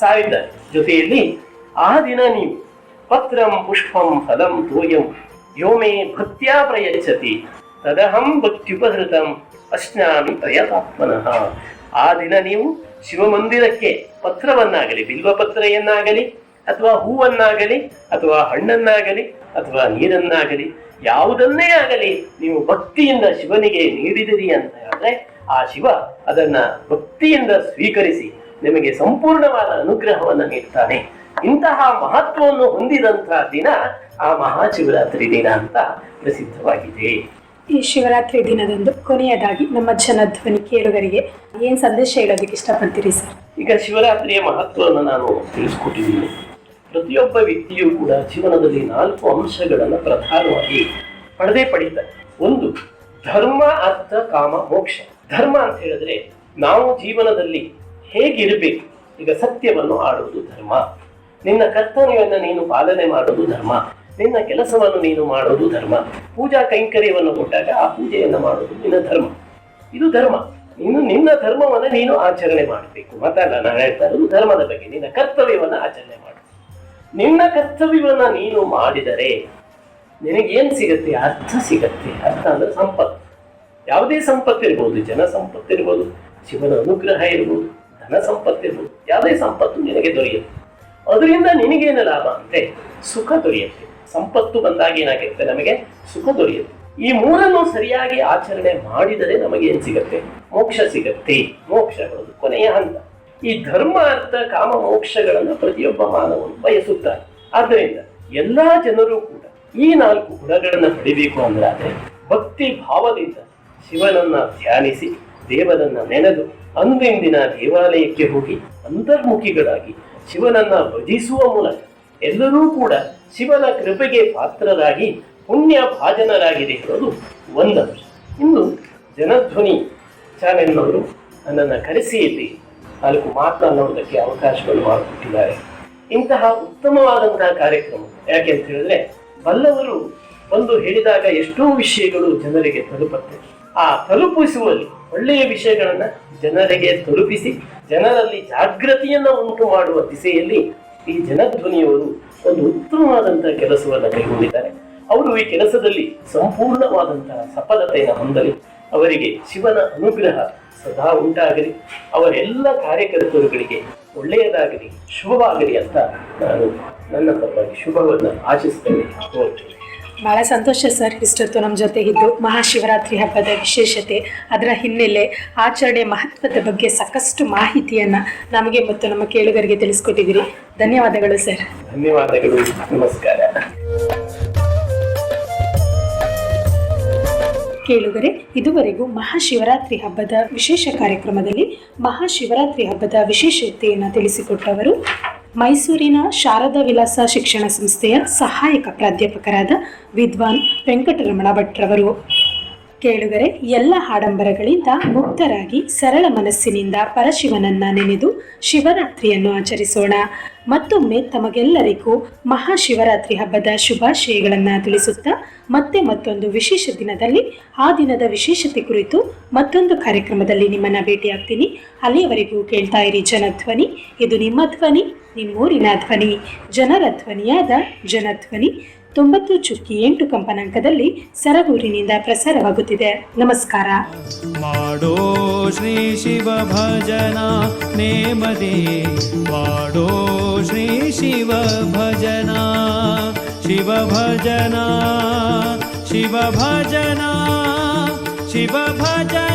[SPEAKER 3] ಸಾರಿದ್ದಾರೆ. ಜೊತೆಯಲ್ಲಿ ಆ ದಿನ ನೀವು ಪತ್ರಂ ಪುಷ್ಪಂ ಫಲಂ ತೋಯಂ ಯೋಮೇ ಭಕ್ತ್ಯಾ ಪ್ರಯಚ್ಛತಿ ತದಹಂ ಭಕ್ತ್ಯುಪಹೃತಂ ಅಶ್ನಾಮಿ ಪ್ರಯತಾತ್ಮನಃ. ಆ ದಿನ ನೀವು ಶಿವಮಂದಿರಕ್ಕೆ ಪತ್ರವನ್ನಾಗಲಿ ಬಿಲ್ವ ಪತ್ರೆಯನ್ನಾಗಲಿ ಅಥವಾ ಹೂವನ್ನಾಗಲಿ, ಅಥವಾ ಹಣ್ಣನ್ನಾಗಲಿ ಅಥವಾ ನೀರನ್ನಾಗಲಿ ಯಾವುದನ್ನೇ ಆಗಲಿ ನೀವು ಭಕ್ತಿಯಿಂದ ಶಿವನಿಗೆ ನೀಡಿದಿರಿ ಅಂತ ಹೇಳಿದ್ರೆ ಆ ಶಿವ ಅದನ್ನ ಭಕ್ತಿಯಿಂದ ಸ್ವೀಕರಿಸಿ ನಿಮಗೆ ಸಂಪೂರ್ಣವಾದ ಅನುಗ್ರಹವನ್ನು ನೀಡ್ತಾನೆ. ಇಂತಹ ಮಹತ್ವವನ್ನು ಹೊಂದಿದಂತಹ ದಿನ ಆ ಮಹಾಶಿವರಾತ್ರಿ ದಿನ ಅಂತ ಪ್ರಸಿದ್ಧವಾಗಿದೆ.
[SPEAKER 2] ಈ ಶಿವರಾತ್ರಿ ದಿನದಂದು ಕೊನೆಯದಾಗಿ ನಮ್ಮ ಜನಧ್ವನಿ ಕೇಳುಗರಿಗೆ ಏನ್ ಸಂದೇಶ ಹೇಳೋದಕ್ಕೆ ಇಷ್ಟಪಡ್ತೀರಿ ಸರ್?
[SPEAKER 3] ಈಗ ಶಿವರಾತ್ರಿಯ ಮಹತ್ವವನ್ನು ನಾನು ತಿಳಿಸ್ಕೊಟ್ಟಿದ್ದೀನಿ. ಪ್ರತಿಯೊಬ್ಬ ವ್ಯಕ್ತಿಯೂ ಕೂಡ ಜೀವನದಲ್ಲಿ ನಾಲ್ಕು ಅಂಶಗಳನ್ನು ಪ್ರಧಾನವಾಗಿ ಪಡೆದೇ ಪಡೀತಾರೆ. ಒಂದು, ಧರ್ಮ ಅರ್ಥ ಕಾಮ ಮೋಕ್ಷ. ಧರ್ಮ ಅಂತ ಹೇಳಿದ್ರೆ ನಾವು ಜೀವನದಲ್ಲಿ ಹೇಗಿರಬೇಕು, ಈಗ ಸತ್ಯವನ್ನು ಆಡುವುದು ಧರ್ಮ. ನಿನ್ನ ಕರ್ತವ್ಯವನ್ನು ನೀನು ಪಾಲನೆ ಮಾಡುವುದು ಧರ್ಮ. ನಿನ್ನ ಕೆಲಸವನ್ನು ನೀನು ಮಾಡುವುದು ಧರ್ಮ. ಪೂಜಾ ಕೈಂಕರ್ಯವನ್ನು ಕೊಟ್ಟಾಗ ಆ ಪೂಜೆಯನ್ನು ಮಾಡುವುದು ನಿನ್ನ ಧರ್ಮ. ಇದು ಧರ್ಮ. ಇನ್ನು ನಿನ್ನ ಧರ್ಮವನ್ನು ನೀನು ಆಚರಣೆ ಮಾಡಬೇಕು. ಮತ್ತಲ್ಲ, ನಾನು ಹೇಳ್ತಾ ಇರೋದು ಧರ್ಮದ ಬಗ್ಗೆ. ನಿನ್ನ ಕರ್ತವ್ಯವನ್ನು ಆಚರಣೆ ಮಾಡು. ನಿನ್ನ ಕರ್ತವ್ಯವನ್ನ ನೀನು ಮಾಡಿದರೆ ನಿನಗೇನ್ ಸಿಗತ್ತೆ? ಅರ್ಥ ಸಿಗತ್ತೆ. ಅರ್ಥ ಅಂದ್ರೆ ಸಂಪತ್ತು. ಯಾವುದೇ ಸಂಪತ್ತು ಇರ್ಬೋದು, ಜನ ಸಂಪತ್ತು ಇರ್ಬೋದು, ಶಿವನ ಅನುಗ್ರಹ ಇರ್ಬೋದು, ಧನ ಸಂಪತ್ತು ಇರ್ಬೋದು, ಯಾವುದೇ ಸಂಪತ್ತು ನಿನಗೆ ದೊರೆಯುತ್ತೆ. ಅದರಿಂದ ನಿನಗೇನು ಲಾಭ ಅಂದ್ರೆ ಸುಖ ದೊರೆಯುತ್ತೆ. ಸಂಪತ್ತು ಬಂದಾಗ ಏನಾಗುತ್ತೆ? ನಮಗೆ ಸುಖ ದೊರೆಯುತ್ತೆ. ಈ ಮೂರನ್ನು ಸರಿಯಾಗಿ ಆಚರಣೆ ಮಾಡಿದರೆ ನಮಗೆ ಏನ್ ಸಿಗತ್ತೆ? ಮೋಕ್ಷ ಸಿಗತ್ತೆ. ಮೋಕ್ಷ ಕೊನೆಯ ಹಂತ. ಈ ಧರ್ಮ ಅರ್ಥ ಕಾಮ ಮೋಕ್ಷಗಳನ್ನು ಪ್ರತಿಯೊಬ್ಬ ಮಾನವನು ಬಯಸುತ್ತಾರೆ. ಆದ್ದರಿಂದ ಎಲ್ಲ ಜನರು ಕೂಡ ಈ ನಾಲ್ಕು ಗುಣಗಳನ್ನು ಪಡಿಬೇಕು ಅಂದ್ರೆ ಭಕ್ತಿ ಭಾವದಿಂದ ಶಿವನನ್ನ ಧ್ಯಾನಿಸಿ, ದೇವರನ್ನ ನೆನೆದು ಅಂದಿಂದಿನ ದೇವಾಲಯಕ್ಕೆ ಹೋಗಿ ಅಂತರ್ಮುಖಿಗಳಾಗಿ ಶಿವನನ್ನ ಭಜಿಸುವ ಮೂಲಕ ಎಲ್ಲರೂ ಕೂಡ ಶಿವನ ಕೃಪೆಗೆ ಪಾತ್ರರಾಗಿ, ಪುಣ್ಯ ಭಾಜನರಾಗಿದೆ ಹೇಳೋದು ಒಂದಂಶ ಇನ್ನು ಜನಧ್ವನಿ ಚಾನೆಲ್ನವರು ನನ್ನನ್ನು ಕರೆಸಿ ಇಲ್ಲಿ ನಾಲ್ಕು ಮಾತನಾಡೋದಕ್ಕೆ ಅವಕಾಶಗಳು ಮಾಡಿಕೊಟ್ಟಿದ್ದಾರೆ. ಇಂತಹ ಉತ್ತಮವಾದಂತಹ ಕಾರ್ಯಕ್ರಮ. ಯಾಕೆ ಅಂತ ಹೇಳಿದ್ರೆ, ಬಲ್ಲವರು ಒಂದು ಹೇಳಿದಾಗ ಎಷ್ಟೋ ವಿಷಯಗಳು ಜನರಿಗೆ ತಲುಪುತ್ತೆ. ಆ ತಲುಪಿಸುವಲ್ಲಿ ಒಳ್ಳೆಯ ವಿಷಯಗಳನ್ನ ಜನರಿಗೆ ತಲುಪಿಸಿ, ಜನರಲ್ಲಿ ಜಾಗೃತಿಯನ್ನ ಉಂಟು ಮಾಡುವ ದಿಸೆಯಲ್ಲಿ ಈ ಜನಧ್ವನಿಯವರು ಒಂದು ಉತ್ತಮವಾದಂತಹ ಕೆಲಸವನ್ನು ಕೈಗೊಂಡಿದ್ದಾರೆ. ಅವರು ಈ ಕೆಲಸದಲ್ಲಿ ಸಂಪೂರ್ಣವಾದಂತಹ ಸಫಲತೆಯನ್ನು ಹೊಂದಲಿ. ಅವರಿಗೆ ಶಿವನ ಅನುಗ್ರಹ ಸದಾ ಉಂಟಾಗಲಿ. ಅವರೆಲ್ಲ ಕಾರ್ಯಕರ್ತರುಗಳಿಗೆ ಒಳ್ಳೆಯದಾಗಲಿ ಶುಭವಾಗಲಿ ಅಂತ ನಾನು ನನ್ನ ಪರವಾಗಿ ಶುಭವನ್ನು ಆಶಿಸ್ತೇನೆ.
[SPEAKER 2] ಬಹಳ ಸಂತೋಷ ಸರ್ ಇಷ್ಟೊತ್ತು ನಮ್ಮ ಜೊತೆ ಇದ್ದು ಮಹಾಶಿವರಾತ್ರಿ ಹಬ್ಬದ ವಿಶೇಷತೆ ಅದರ ಹಿನ್ನೆಲೆ ಆಚರಣೆ ಮಹತ್ವದ ಬಗ್ಗೆ ಸಾಕಷ್ಟು ಮಾಹಿತಿಯನ್ನು ನಮಗೆ ಮತ್ತು ನಮ್ಮ ಕೇಳುಗರಿಗೆ ತಿಳಿಸ್ಕೊಟ್ಟಿದ್ದೀರಿ. ಧನ್ಯವಾದಗಳು ಸರ್.
[SPEAKER 3] ಧನ್ಯವಾದಗಳು. ನಮಸ್ಕಾರ.
[SPEAKER 2] ಕೇಳುಗರೆ, ಇದುವರೆಗೂ ಮಹಾಶಿವರಾತ್ರಿ ಹಬ್ಬದ ವಿಶೇಷ ಕಾರ್ಯಕ್ರಮದಲ್ಲಿ ಮಹಾಶಿವರಾತ್ರಿ ಹಬ್ಬದ ವಿಶೇಷತೆಯನ್ನು ತಿಳಿಸಿಕೊಟ್ಟವರು ಮೈಸೂರಿನ ಶಾರದಾ ವಿಲಾಸ ಶಿಕ್ಷಣ ಸಂಸ್ಥೆಯ ಸಹಾಯಕ ಪ್ರಾಧ್ಯಾಪಕರಾದ ವಿದ್ವಾನ್ ವೆಂಕಟರಮಣ ಭಟ್ರವರು ಕೇಳುಗರೆ, ಎಲ್ಲ ಆಡಂಬರಗಳಿಂದ ಮುಕ್ತರಾಗಿ ಸರಳ ಮನಸ್ಸಿನಿಂದ ಪರಶಿವನನ್ನ ನೆನೆದು ಶಿವರಾತ್ರಿಯನ್ನು ಆಚರಿಸೋಣ. ಮತ್ತೊಮ್ಮೆ ತಮಗೆಲ್ಲರಿಗೂ ಮಹಾಶಿವರಾತ್ರಿ ಹಬ್ಬದ ಶುಭಾಶಯಗಳನ್ನು ತಿಳಿಸುತ್ತಾ ಮತ್ತೆ ಮತ್ತೊಂದು ವಿಶೇಷ ದಿನದಲ್ಲಿ ಆ ದಿನದ ವಿಶೇಷತೆ ಕುರಿತು ಮತ್ತೊಂದು ಕಾರ್ಯಕ್ರಮದಲ್ಲಿ ನಿಮ್ಮನ್ನು ಭೇಟಿಯಾಗ್ತೀನಿ. ಅಲ್ಲಿಯವರೆಗೂ ಕೇಳ್ತಾ ಇರಿ ಜನಧ್ವನಿ ಇದು ನಿಮ್ಮ ಧ್ವನಿ, ನಿಮ್ಮೂರಿನ ಧ್ವನಿ. ಜನರ ಧ್ವನಿಯಾದ ಜನಧ್ವನಿ ತೊಂಬತ್ತು ಚುಕ್ಕಿ ಎಂಟು ಕಂಪನಾಂಕದಲ್ಲಿ ಸರಗೂರಿನಿಂದ ಪ್ರಸಾರವಾಗುತ್ತಿದೆ. ನಮಸ್ಕಾರ.
[SPEAKER 1] ಮಾಡೋ ಶ್ರೀ ಶಿವ ಭಜನಾ ನೇಮದಿ. ಮಾಡೋ ಶ್ರೀ ಶಿವ ಭಜನಾ. ಶಿವ ಭಜನಾ. ಶಿವ ಭಜನಾ. ಶಿವ ಭಜನ.